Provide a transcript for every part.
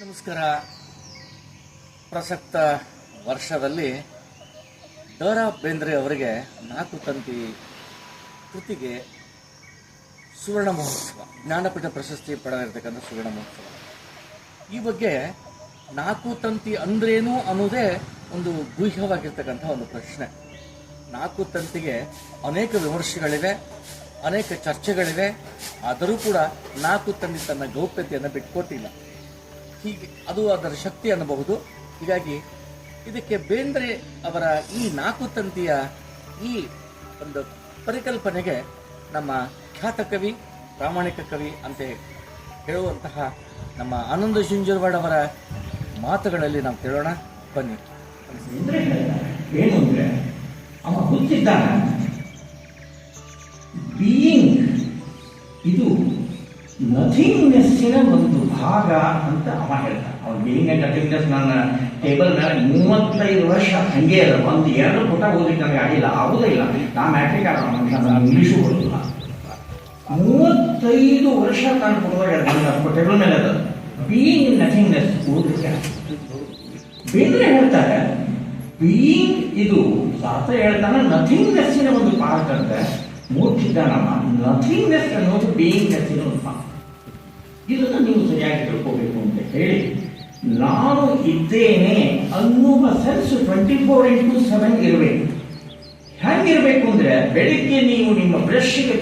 ನಮಸ್ಕಾರ. ಪ್ರಸಕ್ತ ವರ್ಷದಲ್ಲಿ ಡೋರಾ ಬೇಂದ್ರೆ ಅವರಿಗೆ ನಾಲ್ಕು ತಂತಿ ಕೃತಿಗೆ ಸುವರ್ಣ ಮಹೋತ್ಸವ, ಜ್ಞಾನಪೀಠ ಪ್ರಶಸ್ತಿ ಪಡೆದಿರ್ತಕ್ಕಂಥ ಸುವರ್ಣ ಮಹೋತ್ಸವ. ಈ ಬಗ್ಗೆ ನಾಲ್ಕು ತಂತಿ ಅಂದ್ರೇನು ಅನ್ನೋದೇ ಒಂದು ಗುಹ್ಯವಾಗಿರ್ತಕ್ಕಂಥ ಒಂದು ಪ್ರಶ್ನೆ. ನಾಲ್ಕು ತಂತಿಗೆ ಅನೇಕ ವಿಮರ್ಶೆಗಳಿವೆ, ಅನೇಕ ಚರ್ಚೆಗಳಿವೆ, ಆದರೂ ಕೂಡ ನಾಲ್ಕು ತಂತಿ ತನ್ನ ಗೌಪ್ಯತೆಯನ್ನು ಬಿಟ್ಕೊಟ್ಟಿಲ್ಲ. ಹೀಗೆ ಅದು ಅದರ ಶಕ್ತಿ ಅನ್ನಬಹುದು. ಹೀಗಾಗಿ ಇದಕ್ಕೆ ಬೇಂದ್ರೆ ಅವರ ಈ ನಾಲ್ಕು ತಂತಿಯ ಈ ಒಂದು ಪರಿಕಲ್ಪನೆಗೆ ನಮ್ಮ ಖ್ಯಾತ ಕವಿ, ಪ್ರಾಮಾಣಿಕ ಕವಿ ಅಂತ ಹೇಳುವಂತಹ ನಮ್ಮ ಆನಂದ ಶಿಂಜುರ್ವಾಡ್ ಅವರ ಮಾತುಗಳಲ್ಲಿ ನಾವು ಕೇಳೋಣ. ಬನ್ನಿ. ಏನು ಅಂದ್ರೆ ಇದು ನಥಿಂಗ್ನೆಸ್ಸಿನ ಒಂದು ಭಾಗ ಅಂತ ಅವ ಹೇಳ್ತಾನೆ ಅವ್ನು ಬೀಯಿಂಗ್ ಅಂಡ್ ಕಟಿಂಗ್ನೆಸ್ ನನ್ನ ಟೇಬಲ್ ಮೇಲೆ ಮೂವತ್ತೈದು ವರ್ಷ ಹಂಗೆ ಇಲ್ಲ ಒಂದು ಎರಡು ಪುಟ ಓದಿಕ್ಕೆ ನನಗೆ ಆಗಿಲ್ಲ ಆಗುದೇ ಇಲ್ಲ. ನಾ ಮ್ಯಾಟ್ರಿಕ್ ಮನುಷ್ಯ, ನಾನು ಇಂಗ್ಲೀಷು ಬರೋದಿಲ್ಲ ಮೂವತ್ತೈದು ವರ್ಷ ನಾನು ಕೊಡುವಾಗ ಟೇಬಲ್ ಮೇಲೆ ಅದು. ಬೀಯಿಂಗ್ ನಥಿಂಗ್ನೆಸ್ ಓದಲಿಕ್ಕೆ ಬೇಂದ್ರೆ ಹೇಳ್ತಾರೆ ಬೀಯಿಂಗ್ ಇದು ಶಾಸ್ತ್ರ ಹೇಳ್ತಾನೆ ನಥಿಂಗ್ನೆಸ್ಸಿನ ಒಂದು ಪಾರ್ಟ್ ಅಂತ. ಮೂರ್ತಿದ್ದಾನಮ್ಮ ನಥಿಂಗ್ನೆಸ್ ಅನ್ನೋದು ಬೀಯಿಂಗ್ನೆಸ್ಸಿನ ಒಂದು ಪಾರ್ಟ್ ಇದನ್ನು ನೀವು ಸರಿಯಾಗಿ ತಿಳ್ಕೋಬೇಕು ಅಂತ ಹೇಳಿ, ನಾನು ಇದ್ದೇನೆ ಅನ್ನುವ sense twenty four into seven ಇರಬೇಕು. ಹೆಂಗಿರಬೇಕು ಅಂದ್ರೆ ಬೆಳಿಗ್ಗೆ ನೀವು ನಿಮ್ಮ ಬ್ರಷ್ಗೆ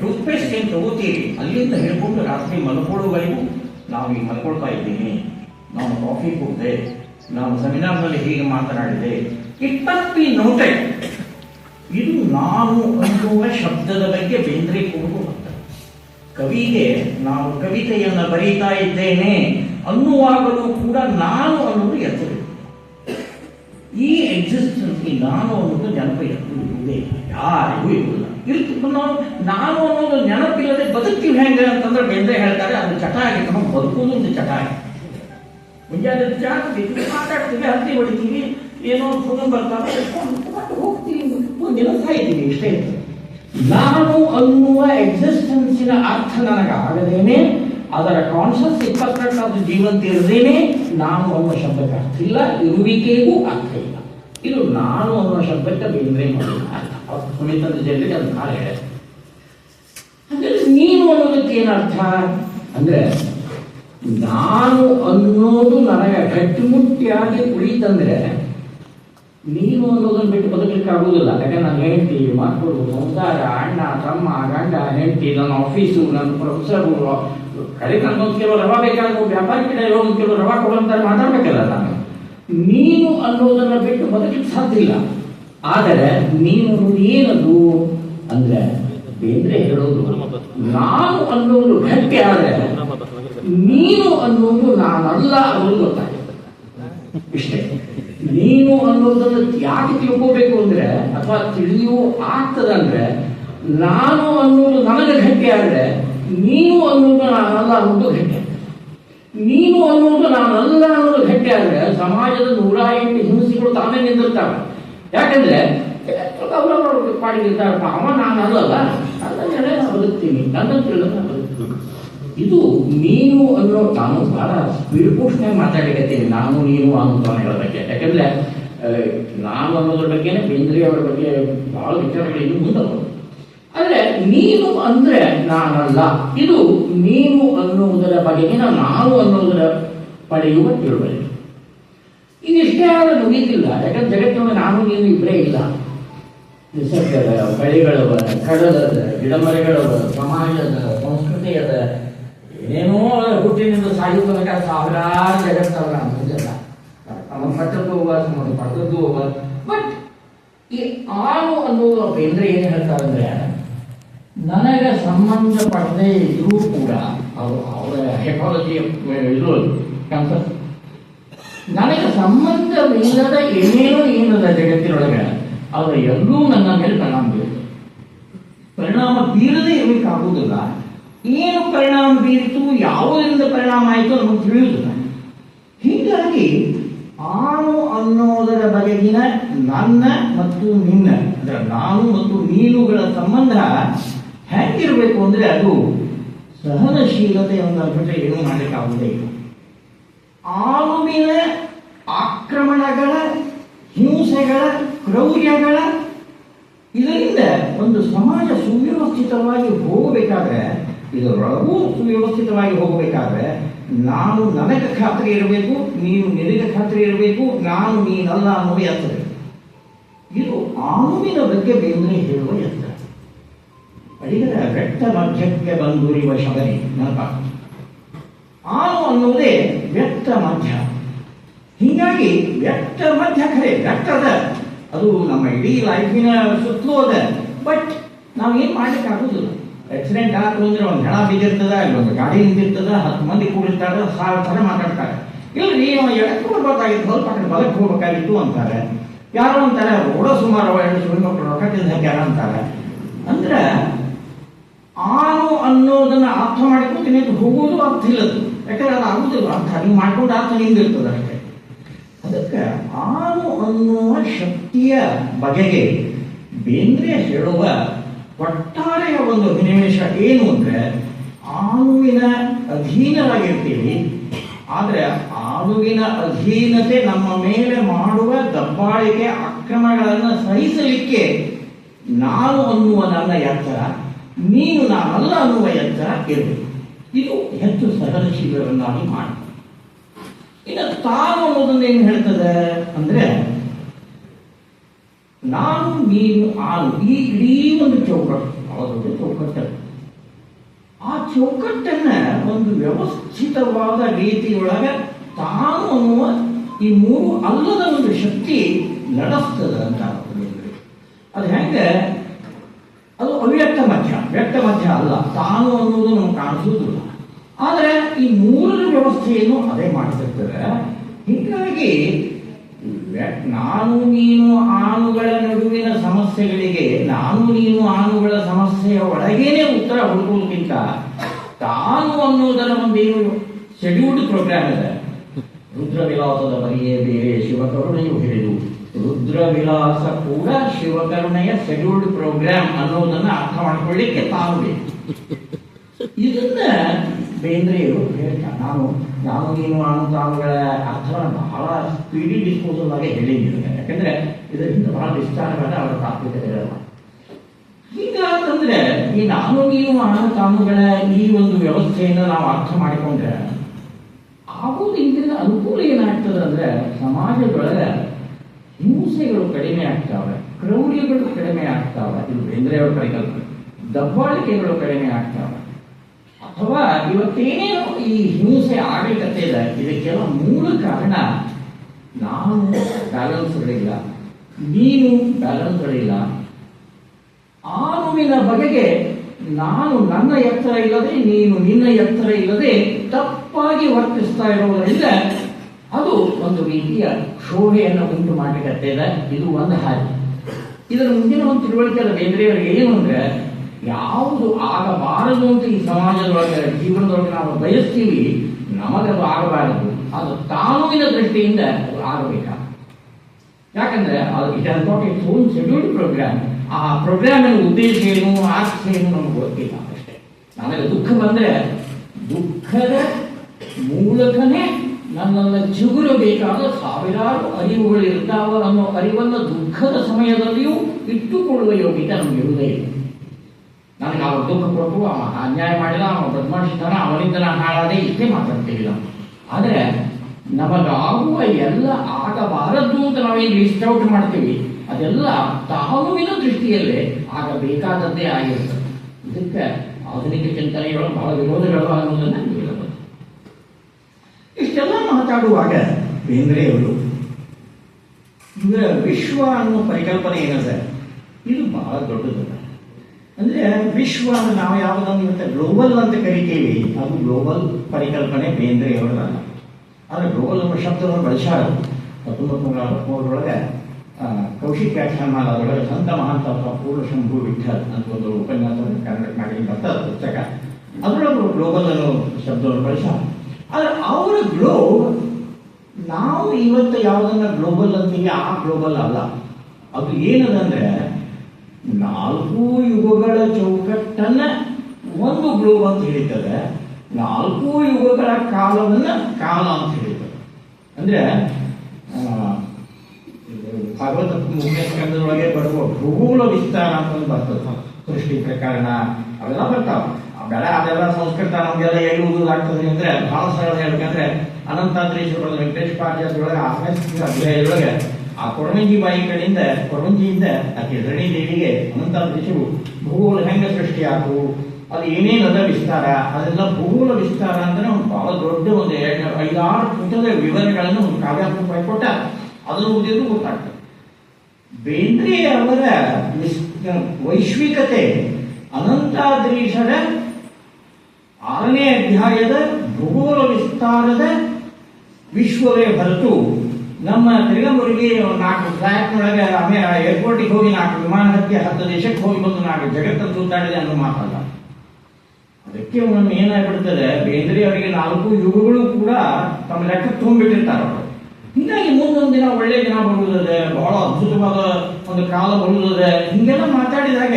ಟೂತ್ ಪೇಸ್ಟ್ ಏನು ತಗೋತೀರಿ? ಅಲ್ಲಿಂದ ಹಿಡ್ಕೊಂಡು ರಾತ್ರಿ ಮಲ್ಕೊಳ್ಳುವವರೆಗೂ ನಾವು ಈಗ ಮಲ್ಕೊಳ್ತಾ ಇದ್ದೀನಿ. ನಾವು ಕಾಫಿ ಕುಡ್ದೆ, ನಾನು ಸೆಮಿನಾರ್ನಲ್ಲಿ ಹೀಗೆ ಮಾತನಾಡಿದೆ. ಇಟ್ ಮಸ್ಟ್ ಬಿ ನೋಟೆಡ್ ಇದು ನಾನು ಅನ್ನುವ ಶಬ್ದದ ಬಗ್ಗೆ ಬೇಂದ್ರೆ ಕೂಗು ಕವಿಗೆ, ನಾನು ಕವಿತೆಯನ್ನು ಬರೀತಾ ಇದ್ದೇನೆ ಅನ್ನುವಾಗಲೂ ಕೂಡ ನಾನು ಅನ್ನೋದು ಎತ್ತಬೇಕು ಈ ಎಕ್ಸಿಸ್ಟೆನ್ಸ್ಗೆ ನಾನು ಅನ್ನೋದು ನೆನಪು ಇರುವುದೇ ಯಾರಿಗೂ ಇರುವುದಿಲ್ಲ. ಇರ್ತು ನಾವು, ನಾನು ಅನ್ನೋದು ನೆನಪಿಲ್ಲದೆ ಬದುಕ್ತೀವಿ ಹೆಂಗೆ ಅಂತಂದ್ರೆ ಬೇಂದ್ರೆ ಹೇಳ್ತಾರೆ, ಅದು ಚಟ ಆಗಿತ್ತು ನಮ್ಗೆ ಬದುಕೋದು ಒಂದು ಚಟ ಆಗಿತ್ತು ಮುಂಜಾನೆ ಜಾಗ್ತೀವಿ ಮಾತಾಡ್ತೀವಿ, ಹತ್ತಿ ಹೊಡಿತೀವಿ, ಏನೋ ಫೋನ್ ಬರ್ತಾರೆ ಹೋಗ್ತೀವಿ. ಒಂದಿನ ಸಾಯ್ತೀವಿ ಇಷ್ಟೇ ನಾನು ಅನ್ನುವ ಎಕ್ಸಿಸ್ಟೆನ್ಸಿನ ಅರ್ಥ ನನಗೆ ಆಗದೇನೆ ಅದರ ಕಾನ್ಷಿಯಸ್ ಇಪ್ಪತ್ತೆಂಟು ಅದು ಜೀವಂತ ಇರದೇನೆ, ನಾನು ಅನ್ನುವ ಶಬ್ದಕ್ಕೆ ಅರ್ಥ ಇಲ್ಲ, ಇರುವಿಕೆಗೂ ಅರ್ಥ ಇಲ್ಲ. ಇದು ನಾನು ಅನ್ನುವ ಶಬ್ದಕ್ಕೆ ಬೇಂದ್ರೆ ಅರ್ಥ ಸುಮಿತನ ಜೊತೆಗೆ ಅದು ನಾಳೆ ಹೇಳಿದೆ. ಅಂದ್ರೆ ನೀನು ಅನ್ನೋದಕ್ಕೆ ಏನರ್ಥ ಅಂದ್ರೆ ನಾನು ಅನ್ನೋದು ನನಗೆ ಗಟ್ಟಿಮುಟ್ಟಿಯಾಗಿ ಉಳಿತಂದ್ರೆ ನೀನು ಅನ್ನೋದನ್ನು ಬಿಟ್ಟು ಬದುಕಲಿಕ್ಕೆ ಆಗುದಿಲ್ಲ. ಯಾಕಂದ್ರೆ ನನ್ನ ಹೆಂಡತಿ ಮಕ್ಕಳು, ಸಂಸಾರ, ಅಣ್ಣ, ತಮ್ಮ, ಗಂಡ, ಹೆಂಡತಿ, ನನ್ನ ಆಫೀಸು ನನ್ನ ಪ್ರೊಫೆಸರ್ಗಳು ಕಡೆ ಒಂದು ಕೆಲವು ರವ ಬೇಕಾದ್ರೆ ವ್ಯಾಪಾರಿ ಕಡೆ ಒಂದು ಕೆಲವು ರವ ಕೊಡುವಂತ ಮಾತಾಡ್ಬೇಕಲ್ಲ ನಾನು ನೀನು ಅನ್ನೋದನ್ನ ಬಿಟ್ಟು ಬದುಕಲಿಕ್ಕೆ ಸಾಧ್ಯ ಇಲ್ಲ. ಆದರೆ ನೀನು ಏನದು? ಅಂದ್ರೆ ಬೇಂದ್ರೆ ಹೇಳೋದು. ನಾನು ಅನ್ನೋದು ಗಟ್ಟಿ ಆದರೆ ನೀನು ಅನ್ನೋದು ನಾನಲ್ಲ ಅನ್ನೋದು ಗೊತ್ತಾಗುತ್ತೆ. ಇಷ್ಟೇ. ನೀನು ಅನ್ನೋದನ್ನು ಯಾಕೆ ತಿಳ್ಕೋಬೇಕು ಅಂದ್ರೆ, ಅಥವಾ ತಿಳಿಯೋ ಆಗ್ತದಂದ್ರೆ ನಾನು ಅನ್ನೋದು ನನಗೆ ಗಟ್ಟಿ ಆದ್ರೆ ನೀನು ಅನ್ನೋದು ನಾನಲ್ಲ ಅನ್ನೋದು ಗಟ್ಟಿ ನೀನು ಅನ್ನೋದು ನಾನಲ್ಲ ಅನ್ನೋದು ಘಟ್ಟೆ ಆದ್ರೆ ಸಮಾಜದ ನೂರ ಎಂಟು ಹಿಂಸೆಗಳು ತಾನೇ ನಿಂದಿರ್ತಾವೆ. ಯಾಕಂದ್ರೆ ಪಾಡಿಗಿರ್ತಾರಪ್ಪ ಅವ ನಾನಲ್ಲ ಅಲ್ಲಲ್ಲ ಜನ ಬದುಕ್ತೀನಿ. ನನ್ನ ತಿಳಿದ ಇದು ನೀನು ಅನ್ನೋ ನಾನು ಬಹಳ ಸ್ಪೀಡ್ ಪೋಸ್ಟ್ನಾಗ ಮಾತಾಡಲಿಕತ್ತೀನಿ. ನಾನು, ನೀನು ಅನ್ನೋಗಳ ಬಗ್ಗೆ ಯಾಕಂದ್ರೆ ನಾನು ಅನ್ನೋದ್ರ ಬಗ್ಗೆನೇ ಬೇಂದ್ರೆ ಅವರ ಬಗ್ಗೆ ಬಹಳ ವಿಚಾರಗಳು ಇನ್ನು ಮುಂದೆ ಆದರೆ, ನೀನು ಅಂದ್ರೆ ನಾನಲ್ಲ. ಇದು ನೀನು ಅನ್ನುವುದರ ಬಗೆಗಿನ ನಾನು ಅನ್ನೋದರ ಪಡೆಯುವ ತಿಳುವಳಿಕೆ. ಇನ್ನಿಷ್ಟೇ ಆದ್ರೆ ಮುಗೀತಿಲ್ಲ. ಯಾಕಂದ್ರೆ ಜಗತ್ತಿನ ನಾನು, ನೀನು ಇಬ್ಬರೇ ಇಲ್ಲ. ನಿಸರ್ಗದ ಬೆಳೆಗಳವ ಕಡಲದ ಗಿಡಮರಗಳವ ಸಮಾಜದ ಸಂಸ್ಕೃತಿ ಅದ ಏನೇನೋ ಹುಟ್ಟಿನಿಂದ ಸಾಯೋ ತನಕ ಸಾವಿರಾರು ಜಗತ್ತವ ಮುಂದೆಲ್ಲ ಅವನು ಪಟ್ಟದ್ದು ಹೋಗ ನಮ್ಮ ಪಡೆದದ್ದು ಹೋಗ ಬಟ್ ಈ ಆಳು ಅನ್ನೋದು ಬೇಂದ್ರೆ ಏನು ಹೇಳ್ತಾರಂದ್ರೆ ನನಗೆ ಸಂಬಂಧಪಡದೆ ಇದ್ರೂ ಕೂಡ ಅವರು ಅವರ ಹೆಪಾಲಜಿ ಇದು ಕಾನ್ಸೆಪ್ಟ್ ನನಗೆ ಸಂಬಂಧವಿಲ್ಲದ ಏನೇನೋ ಏನದ ಜಗತ್ತಿನೊಳಗೆ ಅವರ ಎಲ್ಲೂ ನನ್ನ ಮೇಲೆ ಪರಿಣಾಮ ಬೀರುತ್ತೆ ಪರಿಣಾಮ ಬೀರದೇ ಇರಬೇಕಾಗುವುದಿಲ್ಲ ಏನು ಪರಿಣಾಮ ಬೀರಿತು ಯಾವುದರಿಂದ ಪರಿಣಾಮ ಆಯಿತು ನಮಗೆ ತಿಳಿಯುವುದಿಲ್ಲ ಹೀಗಾಗಿ ಆನು ಅನ್ನೋದರ ಬಗೆಗಿನ ನನ್ನ ಮತ್ತು ನಿನ್ನ, ಅಂದ್ರೆ ನಾನು ಮತ್ತು ನೀನುಗಳ ಸಂಬಂಧ ಹೆಂಗಿರಬೇಕು ಅಂದ್ರೆ ಅದು ಸಹನಶೀಲತೆ ಬಿಟ್ಟರೆ ಏನೂ ಮಾಡಲಿಕ್ಕಾಗುವುದೇ ಇಲ್ಲ. ಆಳುವಿನ ಆಕ್ರಮಣಗಳ, ಹಿಂಸೆಗಳ, ಕ್ರೌರ್ಯಗಳ, ಇದರಿಂದ ಒಂದು ಸಮಾಜ ಸುವ್ಯವಸ್ಥಿತವಾಗಿ ಹೋಗಬೇಕಾದ್ರೆ ಇದರೊಳಗೂ ಸುವ್ಯವಸ್ಥಿತವಾಗಿ ಹೋಗಬೇಕಾದ್ರೆ ನಾನು ನನಗೆ ಖಾತ್ರಿ ಇರಬೇಕು, ನೀನು ನಿನಗೆ ಖಾತ್ರಿ ಇರಬೇಕು, ನಾನು ನೀನಲ್ಲ ಅನ್ನುವ ಎತ್ತರ ಇದು ಆನುವಿನ ಬಗ್ಗೆ ಬೇಂದ್ರೆ ಹೇಳುವ ಎತ್ತರ ಅಡಿಗರ ವ್ಯಕ್ತ ಮಧ್ಯಕ್ಕೆ ಬಂದುರಿವ ಶಬರಿ, ನೆನಪ. ಆನು ಅನ್ನುವುದೇ ವ್ಯಕ್ತ ಮಧ್ಯ. ಹೀಗಾಗಿ ವ್ಯಕ್ತ ಮಧ್ಯ ಖರೆ, ವ್ಯಕ್ತದ. ಅದು ನಮ್ಮ ಇಡೀ ಲೈಫಿನ ಸುತ್ತಲೂ ಅದ. ಬಟ್ ನಾವು ಏನು ಮಾಡ್ಲಿಕ್ಕೆ ಆಗುದಿಲ್ಲ ಆಕ್ಸಿಡೆಂಟ್ ಆಯ್ತು ಅಂದ್ರೆ ಒಂದು ಹೆಣ ಬಿದ್ದಿರ್ತದ ಇಲ್ಲೊಂದು ಗಾಡಿ ನಿಂತಿರ್ತದ, ಹತ್ತು ಮಂದಿ ಕೂಡಿರ್ತಾರೆ, ಸಾವಿರ ಥರ ಮಾತಾಡ್ತಾರೆ. ಇಲ್ರಿ ಅವ ಎಡಕ್ಕೆ ಹೋಗ್ಬೇಕಾಗಿತ್ತು? ಸ್ವಲ್ಪ ಕಡೆ ಬಲಕ್ಕೆ ಹೋಗ್ಬೇಕಾಗಿತ್ತು ಅಂತಾರೆ. ಯಾರೋ ಅಂತಾರೆ ರೋಡ ಸುಮಾರು ಎರಡು ಸುಳ್ಳು ರೊಕ್ಕ ತಿಂದು ಹಾಕ್ಯಾರ ಅಂತಾರೆ. ಅಂದ್ರೆ ಆನು ಅನ್ನೋದನ್ನ ಅರ್ಥ ಮಾಡಿಕೊಂಡು ಇದು ಹೋಗೋದು ಅರ್ಥ ಇಲ್ಲದು ಯಾಕಂದ್ರೆ ಅದು ಆಗುದಿಲ್ಲ, ಅರ್ಥ ನೀವು ಮಾಡ್ಕೊಂಡು ಅರ್ಥ ನಿಂದಿರ್ತದೆ ಅಷ್ಟೇ. ಅದಕ್ಕೆ ಆನು ಅನ್ನುವ ಶಕ್ತಿಯ ಬಗೆಗೆ ಬೇಂದ್ರೆ ಹೇಳುವ ಒಟ್ಟಾರೆಯ ಒಂದು ಅಭಿನಿವೇಶ ಏನು ಅಂದ್ರೆ ಆನುವಿನ ಅಧೀನರಾಗಿರ್ತೀವಿ, ಆದ್ರೆ ಆನುವಿನ ಅಧೀನತೆ ನಮ್ಮ ಮೇಲೆ ಮಾಡುವ ದಬ್ಬಾಳಿಕೆ ಅಕ್ರಮಗಳನ್ನು ಸಹಿಸಲಿಕ್ಕೆ ನಾನು ಅನ್ನುವ ನನ್ನ ಎತ್ತರ, ನೀನು ನಾನಲ್ಲ ಅನ್ನುವ ಎತ್ತರ ಇರಬೇಕು. ಇದು ಹೆಚ್ಚು ಸಹನಶೀಲರನ್ನಾಗಿ ಮಾಡಿ ಇನ್ನು ತಾನು ಅನ್ನೋದನ್ನ ಏನು ಹೇಳ್ತದೆ ಅಂದ್ರೆ ನಾನು, ನೀನು, ಆರು, ಈ ಇಡೀ ಒಂದು ಚೌಕಟ್ಟು. ಬಹಳ ದೊಡ್ಡ ಚೌಕಟ್ಟು. ಆ ಚೌಕಟ್ಟನ್ನ ಒಂದು ವ್ಯವಸ್ಥಿತವಾದ ರೀತಿಯೊಳಗೆ ತಾನು ಅನ್ನುವ ಈ ಮೂರು ಅಲ್ಲದ ಒಂದು ಶಕ್ತಿ ನಡೆಸ್ತದ ಅಂತ. ಅದು ಹೆಂಗೆ? ಅದು ಅವ್ಯಕ್ತ ಮಧ್ಯ, ವ್ಯಕ್ತ ಮಧ್ಯ ಅಲ್ಲ, ತಾನು ಅನ್ನೋದು ನಮ್ಗೆ ಕಾಣಿಸುವುದಿಲ್ಲ. ಆದರೆ ಈ ಮೂರರ ವ್ಯವಸ್ಥೆಯನ್ನು ಅದೇ ಮಾಡ್ತಿರ್ತದೆ ಹೀಗಾಗಿ ವ್ಯ- ನಾನು ನೀನು ಆನುಗಳ ನಡುವಿನ ಸಮಸ್ಯೆಗಳಿಗೆ, ನಾನು ನೀನು ಆನುಗಳ ಸಮಸ್ಯೆಯ ಒಳಗೇನೆ ಉತ್ತರ ಹುಡುಕುವುದಕ್ಕಿಂತ ತಾನು ಅನ್ನೋದರ ಒಂದೇನು ಶೆಡ್ಯೂಲ್ಡ್ ಪ್ರೋಗ್ರಾಮ್ ಇದೆ? ರುದ್ರವಿಲಾಸದ ಬರಿಯೇ ಬೇರೆ ಶಿವಕರುಣೆಯು ರುದ್ರ ವಿಲಾಸ ಕೂಡ ಶಿವಕರುಣೆಯ ಶೆಡ್ಯೂಲ್ಡ್ ಪ್ರೋಗ್ರಾಮ್ ಅನ್ನೋದನ್ನ ಅರ್ಥ ಮಾಡಿಕೊಳ್ಳಿಕ್ಕೆ ತಾನು ಬೇಕು. ಇದನ್ನ ಬೇಂದ್ರೆಯವರು ಹೇಳ್ತಾರೆ ನಾನು ನಾನು ನೀನು ನಾನು ತಾನುಗಳ ಅರ್ಥವನ್ನು ಬಹಳ ಸ್ಪೀಡಿ ಡಿಸ್ಪೋಸಲ್ ಆಗಿ ಹೇಳಿದ್ದೀನಿ. ಯಾಕಂದ್ರೆ ಇದರಿಂದ ಬಹಳ ವಿಸ್ತಾರವಾಗಿ ಅವರ ತಾತ್ವಿಕತೆಗಳಲ್ಲ ಹೀಗಾತಂದ್ರೆ ಈ ನಾನು ನೀನು ಈ ಒಂದು ವ್ಯವಸ್ಥೆಯನ್ನು ನಾವು ಅರ್ಥ ಮಾಡಿಕೊಂಡ್ರೆ ಆಗೋದು ಇದರಿಂದ ಅನುಕೂಲ ಏನಾಗ್ತದೆ ಅಂದ್ರೆ ಸಮಾಜದೊಳಗೆ ಹಿಂಸೆಗಳು ಕಡಿಮೆ ಆಗ್ತಾವೆ, ಕ್ರೌರ್ಯಗಳು ಕಡಿಮೆ ಆಗ್ತಾವೆ. ಇದು ಬೇಂದ್ರೆಯವರ ಪರಿಕಲ್ಪನೆ. ದಬ್ಬಾಳಿಕೆಗಳು ಕಡಿಮೆ ಆಗ್ತಾವೆ. ಅಥವಾ ಇವತ್ತೇನೇನು ಈ ಹಿಂಸೆ ಆಗಲಿಕತ್ತೆ ಇಲ್ಲ ಇದಕ್ಕೆಲ್ಲ ಮೂಲ ಕಾರಣ ನಾನು ಬ್ಯಾಲೆನ್ಸ್ಗಳಿಲ್ಲ ನೀನು ಬ್ಯಾಲೆನ್ಸ್ಗಳಿಲ್ಲ ಆನುವಿನ ಬಗೆಗೆ ನಾನು ನನ್ನ ಎತ್ತರ ಇಲ್ಲದೆ, ನೀನು ನಿನ್ನ ಎತ್ತರ ಇಲ್ಲದೆ ತಪ್ಪಾಗಿ ವರ್ತಿಸ್ತಾ ಇರೋದರಿಂದ ಅದು ಒಂದು ರೀತಿಯ ಶೋಭೆಯನ್ನು ಉಂಟು ಮಾಡಲಿಕ್ಕೆ ಇದೆ. ಇದು ಒಂದು ಹಾಗೆ. ಇದರ ಮುಂದಿನ ಒಂದು ತಿಳುವಳಿಕೆ ಬೇಂದ್ರೆಯವರಿಗೆ ಏನು ಅಂದ್ರೆ ಯಾವುದು ಆಗಬಾರದು ಅಂತ ಈ ಸಮಾಜದೊಳಗೆ, ಜೀವನದೊಳಗೆ ನಾವು ಬಯಸ್ತೀವಿ ನಮಗದು ಆಗಬಾರದು. ಅದು ತಾನುವಿನ ದೃಷ್ಟಿಯಿಂದ ಅದು ಆಗಬೇಕಾ ಯಾಕಂದ್ರೆ, ಅದು it has not scheduled program ಆ ಪ್ರೋಗ್ರಾಮಿನ ಉದ್ದೇಶ ಏನು ಆಸ್ತಿ ಏನು ನಮ್ಗೆ ಗೊತ್ತಿಲ್ಲ ಅಷ್ಟೇ. ನನಗೆ ದುಃಖ ಬಂದ್ರೆ, ದುಃಖದ ಮೂಲಕನೇ ನನ್ನನ್ನು ಚಿಗುರಬೇಕಾದ ಸಾವಿರಾರು ಅರಿವುಗಳು ಇರ್ತಾವ ಅನ್ನೋ ಅರಿವನ್ನು ದುಃಖದ ಸಮಯದಲ್ಲಿಯೂ ಇಟ್ಟುಕೊಳ್ಳುವ ಯೋಗ್ಯತೆ ನಮಗೆ ಇರುವುದೇ ಇಲ್ಲ. ನನಗೆ ಅವ್ರ ದುಃಖ ಕೊಟ್ಟು ಅವ ಅನ್ಯಾಯ ಮಾಡಿಲ್ಲ ಅವ ಬದಮಾಡಿಸಿದ್ದಾನ ಅವನಿಂದ ನಾನು ಹಾಳಾದೆ ಇಷ್ಟೇ ಮಾತಾಡ್ತೀವಿ ಆದ್ರೆ ನಮಗಾಗುವ ಎಲ್ಲ ಆಗಬಾರದು ಅಂತ ನಾವೇನು ಲಿಸ್ಟ್ ಔಟ್ ಮಾಡ್ತೀವಿ. ಅದೆಲ್ಲ ತಾವುವಿನ ದೃಷ್ಟಿಯಲ್ಲೇ ಆಗಬೇಕಾದದ್ದೇ ಆಗಿರ್ತದೆ ಇದಕ್ಕೆ ಆಧುನಿಕ ಚಿಂತನೆಗಳು ಬಹಳ ವಿರೋಧಗಳು ಅನ್ನೋದನ್ನ ಹೇಳಬಹುದು. ಇಷ್ಟೆಲ್ಲ ಮಾತಾಡುವಾಗ ಬೇಂದ್ರೆಯವರು ವಿಶ್ವ ಅನ್ನೋ ಪರಿಕಲ್ಪನೆ ಏನಿದೆ? ಇದು ಬಹಳ ದೊಡ್ಡದಲ್ಲ ಅಂದ್ರೆ ವಿಶ್ವ ಅಂದ್ರೆ ನಾವು ಯಾವುದನ್ನು ಇವತ್ತು ಗ್ಲೋಬಲ್ ಅಂತ ಕರಿತೀವಿ, ಅದು ಗ್ಲೋಬಲ್ ಪರಿಕಲ್ಪನೆ ಬೇಂದ್ರೆಯವರಲ್ಲ ಆದರೆ ಗ್ಲೋಬಲ್ ಅನ್ನೋ ಶಬ್ದವನ್ನು ಬಳಸ್ಯಾರ. ಹತ್ತೊಂಬತ್ತು ನೂರ ಅರವತ್ಮೂರರೊಳಗೆ ಕೌಶಿಕ ವ್ಯಾಖ್ಯಾನಮಾಲ ಅದರೊಳಗೆ ಸಂತ ಮಹಾಂತ ಪೂರ್ಣ ಶಂಭು ವಿಠಲ್ ಅಂತ ಒಂದು ಉಪನ್ಯಾಸ ಕನ್ನಡ ಮಾಡಿ ಬರ್ತದೆ ಪುಸ್ತಕ. ಅದರೊಳಗೆ ಗ್ಲೋಬಲ್ ಅನ್ನೋ ಶಬ್ದವನ್ನು ಬಳಸ್ಯಾರ. ಆದರೆ ಅವರ ಗ್ಲೋಬ್ ನಾವು ಇವತ್ತು ಯಾವುದನ್ನ ಗ್ಲೋಬಲ್ ಅಂತೀವಿ, ಆ ಗ್ಲೋಬಲ್ ಅಲ್ಲ. ಅದು ಏನದಂದ್ರೆ ನಾಲ್ಕು ಯುಗಗಳ ಚೌಕಟ್ಟನ್ನ ಒಂದು ಗ್ಲೋಬ್ ಅಂತ ಹೇಳ್ತದೆ ನಾಲ್ಕು ಯುಗಗಳ ಕಾಲವನ್ನ ಕಾಲ ಅಂತ ಹೇಳ್ತದೆ ಅಂದ್ರೆ ಭಾಗವತ ಸ್ಕಂದದೊಳಗೆ ಬರುವ ಭೂಗೋಳ ವಿಸ್ತಾರ ಅಂತ ಒಂದು ಬರ್ತದೆ. ಸೃಷ್ಟಿ ಪ್ರಕರಣ ಅವೆಲ್ಲ ಬರ್ತಾವ. ಬೆಳೆ ಅದೆಲ್ಲ ಸಂಸ್ಕೃತ ನಮಗೆಲ್ಲ ಎಲ್ಲಿ ಓದೋದಾಗ್ತದೆ ಅಂದ್ರೆ ಭಾಳ ಸರಳ ಹೇಳ್ಬೇಕಂದ್ರೆ ಅನಂತಾದ್ರೇಶ್ವರ ವೆಂಕಟೇಶ್ ಪಾಠ್ಯದೊಳಗೆ ಆರನೇ ಅಧ್ಯಾಯದೊಳಗೆ ಆ ಕೊರವಂಜಿ ಬಾಯಿ ಕಡೆಯಿಂದ, ಕೊರವಂಜಿಯಿಂದ ಆಕೆ ರಣಿ ದೇವಿಗೆ ಅನಂತಾದ್ರೀಶರು ಭೂಗೋಳ ಹೆಂಗ ಸೃಷ್ಟಿ ಆತು ಅದು ಏನೇನದ ವಿಸ್ತಾರ? ಅದೆಲ್ಲ ಭೂಗೋಳ ವಿಸ್ತಾರ ಅಂದ್ರೆ ಒಂದು ಬಹಳ ದೊಡ್ಡ ಒಂದು ಎರಡು ಐದಾರು ಪುಟದ ವಿವರಗಳನ್ನು ಒಂದು ಕಾವ್ಯಾತ್ಮಕವಾಗಿ ಕೊಟ್ಟ. ಅದನ್ನು ಓದಿದ್ರು ಗೊತ್ತಾಗ್ತದೆ. ಬೇಂದ್ರೆ ಅವರ ವೈಶ್ವಿಕತೆ, ಅನಂತಾದ್ರೀಶರ ಆರನೇ ಅಧ್ಯಾಯದ ಭೂಗೋಳ ವಿಸ್ತಾರದ ವಿಶ್ವವೇ ಹೊರತು ನಮ್ಮ ತಿರುಗಮುರುಗಿ ನಾಲ್ಕು ಫ್ಲಾಟ್ನೊಳಗೆ ಆಮೇಲೆ ಏರ್ಪೋರ್ಟಿಗೆ ಹೋಗಿ ನಾಲ್ಕು ವಿಮಾನ ಹತ್ತಿ ಹತ್ತು ದೇಶಕ್ಕೆ ಹೋಗಿ ಬಂದು ನಾಲ್ಕು ಜಗತ್ತನ್ನು ಸುತ್ತಾಡಿದೆ ಅನ್ನೋ ಮಾತಲ್ಲ. ಅದಕ್ಕೆ ಒಮ್ಮೆ ಏನಾಗ್ಬಿಡ್ತದೆ, ಬೇಂದ್ರೆ ಅವರಿಗೆ ನಾಲ್ಕು ಯುಗಗಳು ಕೂಡ ತಮ್ಮ ಲೆಕ್ಕ ತುಂಬಿಟ್ಟಿರ್ತಾರೆ ಅವರು. ಹಿಂಗಾಗಿ ಮುಂದೊಂದು ದಿನ ಒಳ್ಳೆ ದಿನ ಬರುವುದದೆ ಬಹಳ ಅದ್ಭುತವಾದ ಒಂದು ಕಾಲ ಬರುವುದದೆ ಹಿಂಗೆಲ್ಲ ಮಾತಾಡಿದಾಗ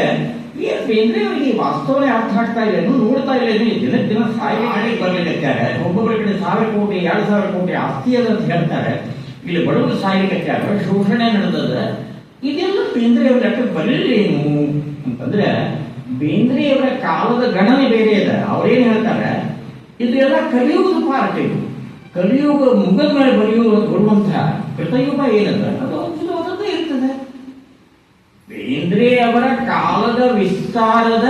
ಏನ್ ಬೇಂದ್ರೆ ಅವರಿಗೆ ವಾಸ್ತವನೇ ಅರ್ಥ ಆಗ್ತಾ ಇಲ್ಲ ನೋಡ್ತಾ ಇಲ್ಲ ಏನು ದಿನ ದಿನ ಸಾಯಿ ಮಾಡಿ ಬರ್ಲಿಕ್ಕೆ ಒಬ್ಬೊಬ್ಬರ ಕಡೆ ಸಾವಿರ ಕೋಟಿ, ಎರಡು ಸಾವಿರ ಕೋಟಿ ಆಸ್ತಿ ಅದ ಅಂತ ಹೇಳ್ತಾರೆ. ಇಲ್ಲಿ ಬಡವರು ಸಾಯ್ಲಿಕ್ಕೆ ಶೋಷಣೆ ನಡೆದದ. ಇದೆಲ್ಲ ಬೇಂದ್ರೆಯವರ ಬರಲೇನು ಅಂತಂದ್ರೆ ಬೇಂದ್ರೆಯವರ ಕಾಲದ ಗಣನೆ ಬೇರೆ ಇದೆ ಅವರೇನು ಹೇಳ್ತಾರೆ? ಇದೆಲ್ಲ ಕಲಿಯುಗದ ಪಾರ್ಟ್ ಕಲಿಯುಗ ಮುಗದ ಮೇಲೆ ಬರೆಯುವ ಬರುವಂತಹ ಕೃತಯುಗ ಏನದ ಅದು ಅದ್ಭುತವಾದದ್ದೇ ಇರ್ತದೆ. ಬೇಂದ್ರೆ ಅವರ ಕಾಲದ ವಿಸ್ತಾರದ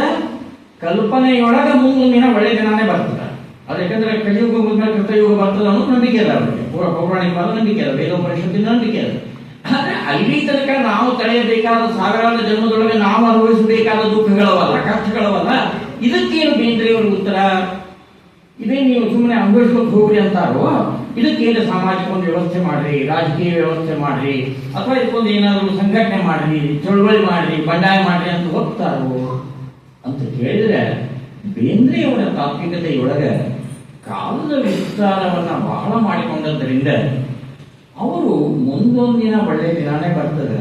ಕಲ್ಪನೆಯೊಳಗ ಮುಂದಿನ ಒಳ್ಳೆ ದಿನಾನೇ ಬರ್ತದೆ. ಯಾಕಂದ್ರೆ ಕಲಿಯುಗ ಮುಗಿದ್ಮೇಲೆ ಕೃತಯುಗ ಬರ್ತದೆ ಅನ್ನೋದು ನಂಬಿಕೆ ಅಲ್ಲ ಅವರಿಗೆ. ಪೂರ ಪೌರಾಣಿಕವಾದ ನಂಬಿಕೆ ಅದ ವೇದೋಪನಿಷತ್ತಿನ ನಂಬಿಕೆ ಅದ ಆದ್ರೆ ಅಲ್ಲಿ ತನಕ ನಾವು ತಳೆಯಬೇಕಾದ ಸಾವಿರಾರು ಜನ್ಮದೊಳಗೆ ನಾವು ಅನುಭವಿಸಬೇಕಾದ ದುಃಖಗಳವಲ್ಲ, ಕಷ್ಟಗಳವಲ್ಲ, ಇದಕ್ಕೇನು ಬೇಂದ್ರೆಯವರ ಉತ್ತರ? ಇದೇ ನೀವು ಸುಮ್ಮನೆ ಅನುಭವಿಸ್ಕೊಂಡು ಹೋಗ್ರಿ ಅಂತಾರೋ, ಇದಕ್ಕೇನು ಸಾಮಾಜಿಕ ಒಂದು ವ್ಯವಸ್ಥೆ ಮಾಡ್ರಿ, ರಾಜಕೀಯ ವ್ಯವಸ್ಥೆ ಮಾಡ್ರಿ, ಅಥವಾ ಇದಕ್ಕೊಂದು ಏನಾದ್ರು ಸಂಘಟನೆ ಮಾಡ್ರಿ, ಚಳುವಳಿ ಮಾಡ್ರಿ, ಬಂಡಾಯ ಮಾಡ್ರಿ ಅಂತ ಹೋಗ್ತಾರೋ ಅಂತ ಕೇಳಿದ್ರೆ ಬೇಂದ್ರೆಯವರ ತಾತ್ವಿಕತೆಯೊಳಗೆ ಕಾಲದ ವಿಸ್ತಾರವನ್ನು ಬಹಳ ಮಾಡಿಕೊಂಡದ್ದರಿಂದ ಅವರು ಮುಂದೊಂದಿನ ಒಳ್ಳೆ ದಿನಾನೇ ಬರ್ತದೆ.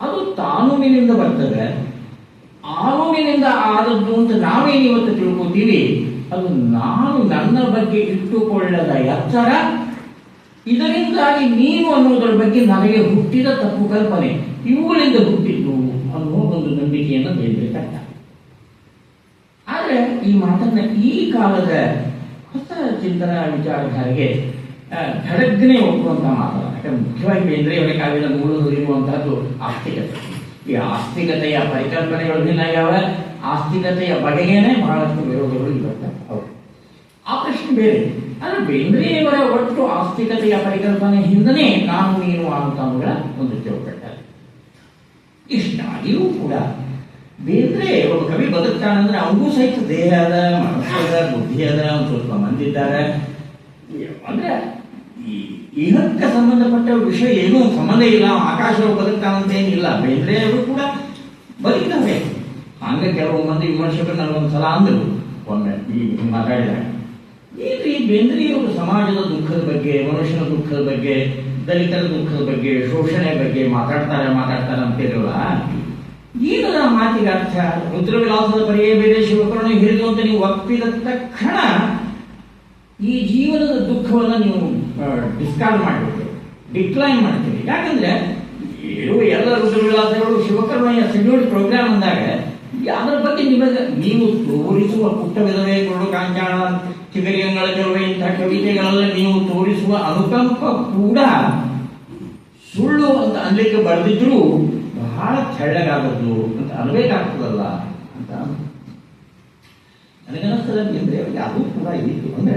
ಅದು ತಾನುವಿನಿಂದ ಬರ್ತದೆ. ಆನುವಿನಿಂದ ಆದದ್ದು ಅಂತ ನಾವೇನು ಇವತ್ತು ತಿಳ್ಕೊತೀವಿ? ಅದು ನಾನು ನನ್ನ ಬಗ್ಗೆ ಇಟ್ಟುಕೊಳ್ಳದ ಎತ್ತರ ಇದರಿಂದಾಗಿ ನೀನು ಅನ್ನೋದರ ಬಗ್ಗೆ ನನಗೆ ಹುಟ್ಟಿದ ತಪ್ಪು ಕಲ್ಪನೆ. ಇವುಗಳಿಂದ ಹುಟ್ಟಿದ್ದು ಅನ್ನೋ ಒಂದು ನಂಬಿಕೆಯನ್ನು ಬೇಡಬೇಕಂತ ಆದರೆ ಈ ಮಾತನ್ನ ಈ ಕಾಲದ ಹೊಸ ಚಿಂತನ ವಿಚಾರಧಾರೆಗೆ ಧಡಗ್ನೆ ಒಪ್ಪುವಂತ ಮಾತಲ್ಲ ಯಾಕಂದ್ರೆ ಮುಖ್ಯವಾಗಿ ಬೇಂದ್ರೆ ಅವರ ಕಾವ್ಯದ ಮೂಲದಲ್ಲಿರುವಂತಹದ್ದು ಆಸ್ತಿಕತೆ. ಈ ಆಸ್ತಿಕತೆಯ ಪರಿಕಲ್ಪನೆಗಳು ಭಿನ್ನ ಯಾವ ಆಸ್ತಿಕತೆಯ ಬಗೆಗೇನೆ ಬಹಳಷ್ಟು ವಿರೋಧಗಳು ಇರುತ್ತೆ ಹೌದು. ಆ ಪ್ರಶ್ನೆ ಬೇರೆ. ಅಂದ್ರೆ ಬೇಂದ್ರೆಯವರ ಒಟ್ಟು ಆಸ್ತಿಕತೆಯ ಪರಿಕಲ್ಪನೆ ಹಿಂದನೆ ನಾನು ನೀನು ಆಗುತ್ತಾನುಗಳ ಒಂದು ಚೌಕಟ್ಟ ಇಷ್ಟಾಗಿಯೂ ಕೂಡ ಬೇಂದ್ರೆ ಒಬ್ಬ ಕವಿ ಬದುಕ್ತಾನಂದ್ರೆ ಅವನಿಗೂ ಸಹಿತ ದೇಹ ಅದ, ಮನಸ್ಸು ಅದ, ಬುದ್ಧಿ ಅದ, ಒಂದು ಸ್ವಲ್ಪ ಮಂದಿ ಇದ್ದಾರೆ. ಅಂದ್ರೆ ಈ ಇಹಕ್ಕೆ ಸಂಬಂಧಪಟ್ಟ ವಿಷಯ ಏನೂ ಸಂಬಂಧ ಇಲ್ಲ ಆಕಾಶ ಆಕಾಶವು ಬೇಂದ್ರೆ ಅವರು ಕೂಡ ಬದುಕಿದ್ದಾರೆ ಹಂಗೆ ಕೆಲವು ಮಂದಿ ವಿಮರ್ಶಕರು ನನಗೊಂದು ಸಲ ಅಂದರು, ಒಮ್ಮೆ ಈ ಮಾತಾಡಿದಾಗ. ಏನ್ರಿ ಬೇಂದ್ರೆಯವರು ಸಮಾಜದ ದುಃಖದ ಬಗ್ಗೆ, ಮನುಷ್ಯನ ದುಃಖದ ಬಗ್ಗೆ, ದಲಿತರ ದುಃಖದ ಬಗ್ಗೆ ಶೋಷಣೆ ಬಗ್ಗೆ ಮಾತಾಡ್ತಾರೆ ಮಾತಾಡ್ತಾರೆ ಅಂತಿರಲ್ಲ ಆ ಮಾತಿಗೆ ಅರ್ಥ ರುದ್ರವಿಲಾಸದ ಪರಿಯೇ ಬೇರೆ ಶಿವಕರಣ ಹಿರಿದು ಅಂತ ನೀವು ಒಪ್ಪಿದ ತಕ್ಷಣ ಈ ಜೀವನದ ದುಃಖವನ್ನು ನೀವು ಡಿಸ್ಕಾರ್ಡ್ ಮಾಡಬೇಕು ಡಿಕ್ಲೈನ್ ಮಾಡ್ತೀರಿ. ಯಾಕಂದ್ರೆ ಇರುವ ಎಲ್ಲ ರುದ್ರವಿಲಾಸಗಳು ಶಿವಕರ್ಮಯ್ಯ ಸಿಡ್ಯೂಲ್ಡ್ ಪ್ರೋಗ್ರಾಮ್ ಅಂದಾಗ ಅದರ ಬಗ್ಗೆ ನಿಮಗೆ, ನೀವು ತೋರಿಸುವ ಪುಟ್ಟ ವಿಧವೇ ಕೊಡು ಕಾಂಚಾಣ ಚಿಗರಿಯಂಗಳ ಕೆಲವೇ ಇಂಥ ಕವಿತೆಗಳಲ್ಲಿ ನೀವು ತೋರಿಸುವ ಅನುಕಂಪ ಕೂಡ ಸುಳ್ಳು ಅಂತ ಅನ್ಲಿಕ್ಕೆ ಬರೆದಿದ್ರು ಬಹಳ ತೆಳ್ಳಗಾದದ್ದು ಅಂತ ಅನ್ಬೇಕಾಗ್ತದಲ್ಲ ಅಂತ ನನಗನ್ನಿಸ್ತದೆ ಅಂದ್ರೆ ಅದು ಕೂಡ ಇತ್ತು ಅಂದ್ರೆ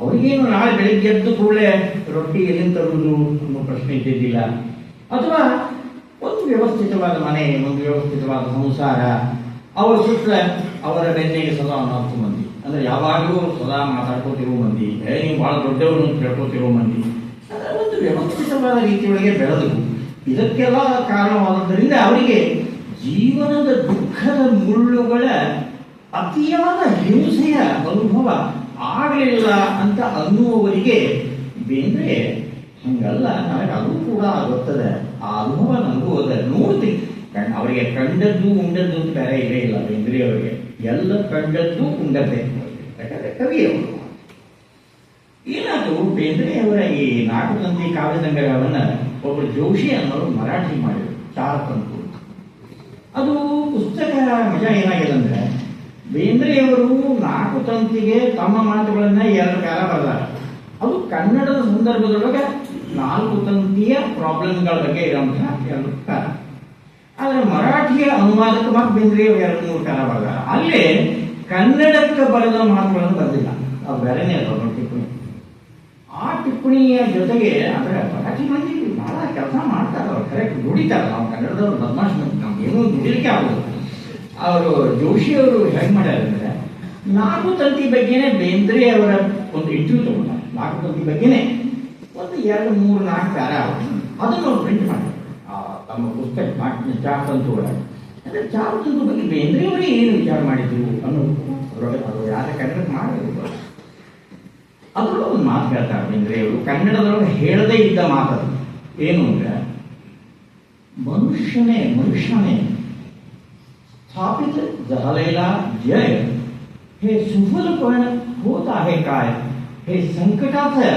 ಅವರಿಗೇನು ನಾಳೆ ಬೆಳಿಗ್ಗೆ ಎದ್ದು ಕೂಡಲೇ ರೊಟ್ಟಿ ಎಲ್ಲಿಂದ ತರುವುದು ಅನ್ನೋ ಪ್ರಶ್ನೆ ಇದ್ದಿದ್ದಿಲ್ಲ. ಅಥವಾ ಒಂದು ವ್ಯವಸ್ಥಿತವಾದ ಮನೆ, ಒಂದು ವ್ಯವಸ್ಥಿತವಾದ ಸಂಸಾರ, ಅವರ ಸುತ್ತ ಅವರ ಬೆನ್ನಿಗೆ ಸದಾ ನಾಲ್ಕು ಮಂದಿ. ಅಂದ್ರೆ ಯಾವಾಗಲೂ ಸದಾ ಮಾತಾಡ್ಕೋತಿರೋ ಮಂದಿ ನೀವು ಬಹಳ ದೊಡ್ಡವರು ಅಂತ ಮಂದಿ. ಅದರ ಒಂದು ವ್ಯವಸ್ಥಿತವಾದ ರೀತಿಯೊಳಗೆ ಬೆಳೆದು ಇದಕ್ಕೆಲ್ಲ ಕಾರಣವಾದದ್ದರಿಂದ ಅವರಿಗೆ ಜೀವನದ ದುಃಖದ ಮುಳ್ಳುಗಳ ಅತಿಯಾದ ಹಿಂಸೆಯ ಅನುಭವ ಆಗಲಿಲ್ಲ ಅಂತ ಅನ್ನುವವರಿಗೆ ಬೇಂದ್ರೆ ಹಂಗಲ್ಲ, ನನಗೆ ಅದು ಕೂಡ ಆಗುತ್ತದೆ ಆ ಅನುಭವ ನನಗೂ ಅದ ನೋಡ್ತೀನಿ ಅವರಿಗೆ ಕಂಡದ್ದು ಉಂಡದ್ದು ಅಂತ ಬೇರೆ ಇರೇ ಇಲ್ಲ ಬೇಂದ್ರೆ ಅವರಿಗೆ. ಎಲ್ಲ ಕಂಡದ್ದು ಉಂಡದ್ದೆ. ಯಾಕಂದ್ರೆ ಕವಿಯವರು. ಏನಾದ್ರು ಬೇಂದ್ರೆಯವರ ಈ ನಾಟಕ ತಂತಿ ಒಬ್ಬರು ಜೋಶಿ ಅನ್ನೋರು ಮರಾಠಿ ಮಾಡಿದರು ಚಾರತಂತು ಅದು ಪುಸ್ತಕ ಮಜಾ ಏನಾಗಿದೆ ಅಂದರೆ, ಬೇಂದ್ರೆಯವರು ನಾಲ್ಕು ತಂತಿಗೆ ತಮ್ಮ ಮಾತುಗಳನ್ನ ಎರಡು ಕಾಲ ಬರೆದಾರ. ಅದು ಕನ್ನಡದ ಸಂದರ್ಭದೊಳಗೆ ನಾಲ್ಕು ತಂತಿಯ ಪ್ರಾಬ್ಲಮ್ಗಳ ಬಗ್ಗೆ ಇರುವಂತಹ ಎರಡು ಕಾಲ ಆದರೆ ಮರಾಠಿಯ ಅನುವಾದಕ್ಕೆ ಮತ್ತು ಬೇಂದ್ರೆಯವರು ಎರಡು ಮೂರು ಕಾಲ ಬರೆದಾರ. ಅಲ್ಲಿ ಕನ್ನಡಕ್ಕೆ ಬರೆದ ಮಾತುಗಳನ್ನು ಬರೆದಿಲ್ಲ. ಆ ಬೇರೆನೇ ಅದು ಅವ್ರ ಟಿಪ್ಪಣಿ. ಆ ಟಿಪ್ಪಣಿಯ ಜೊತೆಗೆ, ಅಂದರೆ ಮರಾಠಿ ಮಂದಿ ಬಹಳ ಕೆಲಸ ಮಾಡ್ತಾರೆ ಅವ್ರು ಕರೆಕ್ಟ್ ದುಡಿತಾರೆ ನಾವು ಕನ್ನಡದವ್ರು ಬದಮಾಶ್ ಏನೂ ದುಡಿಲಿಕ್ಕೆ ಆಗೋದು. ಅವರು ಜೋಶಿ ಅವರು ಹೆಂಗ್ ಮಾಡ್ಯಾರ ಅಂದ್ರೆ ನಾಲ್ಕು ತಂತಿ ಬಗ್ಗೆನೇ ಬೇಂದ್ರೆ ಅವರ ಒಂದು ಇಂಟರ್ವ್ಯೂ ತಗೊಂಡ ನಾಲ್ಕು ತಂತಿ ಬಗ್ಗೆನೇ ಒಂದು ಎರಡು, ಮೂರು, ನಾಲ್ಕು ಪ್ಯಾರ ಅದನ್ನು ಅವ್ರು ಪ್ರಿಂಟ್ ಆ, ತಮ್ಮ ಪುಸ್ತಕ ಮಾಡಿ ಚಾರ್ ತಂತು ಅಂದ್ರೆ ಚಾರ್ ಬಗ್ಗೆ ಬೇಂದ್ರೆ ಅವರೇ ಏನು ವಿಚಾರ ಮಾಡಿದ್ರು ಅನ್ನೋದು ಅವರು ಅದು ಯಾರ ಕನ್ನಡಕ್ಕೆ ಮಾಡಬೇಕು ಅದರೊಳಗೆ ಒಂದು ಮಾತು ಹೇಳ್ತಾರೆ ಬೇಂದ್ರೆ ಅವರು. ಕನ್ನಡದೊಳಗೆ ಹೇಳದೇ ಇದ್ದ ಮಾತು ಏನು ಅಂದ್ರೆ मनुष्य ने मनुष्य ने स्थापित झालेला जय हे सुफलपण होत आहे काय हे संकटाचा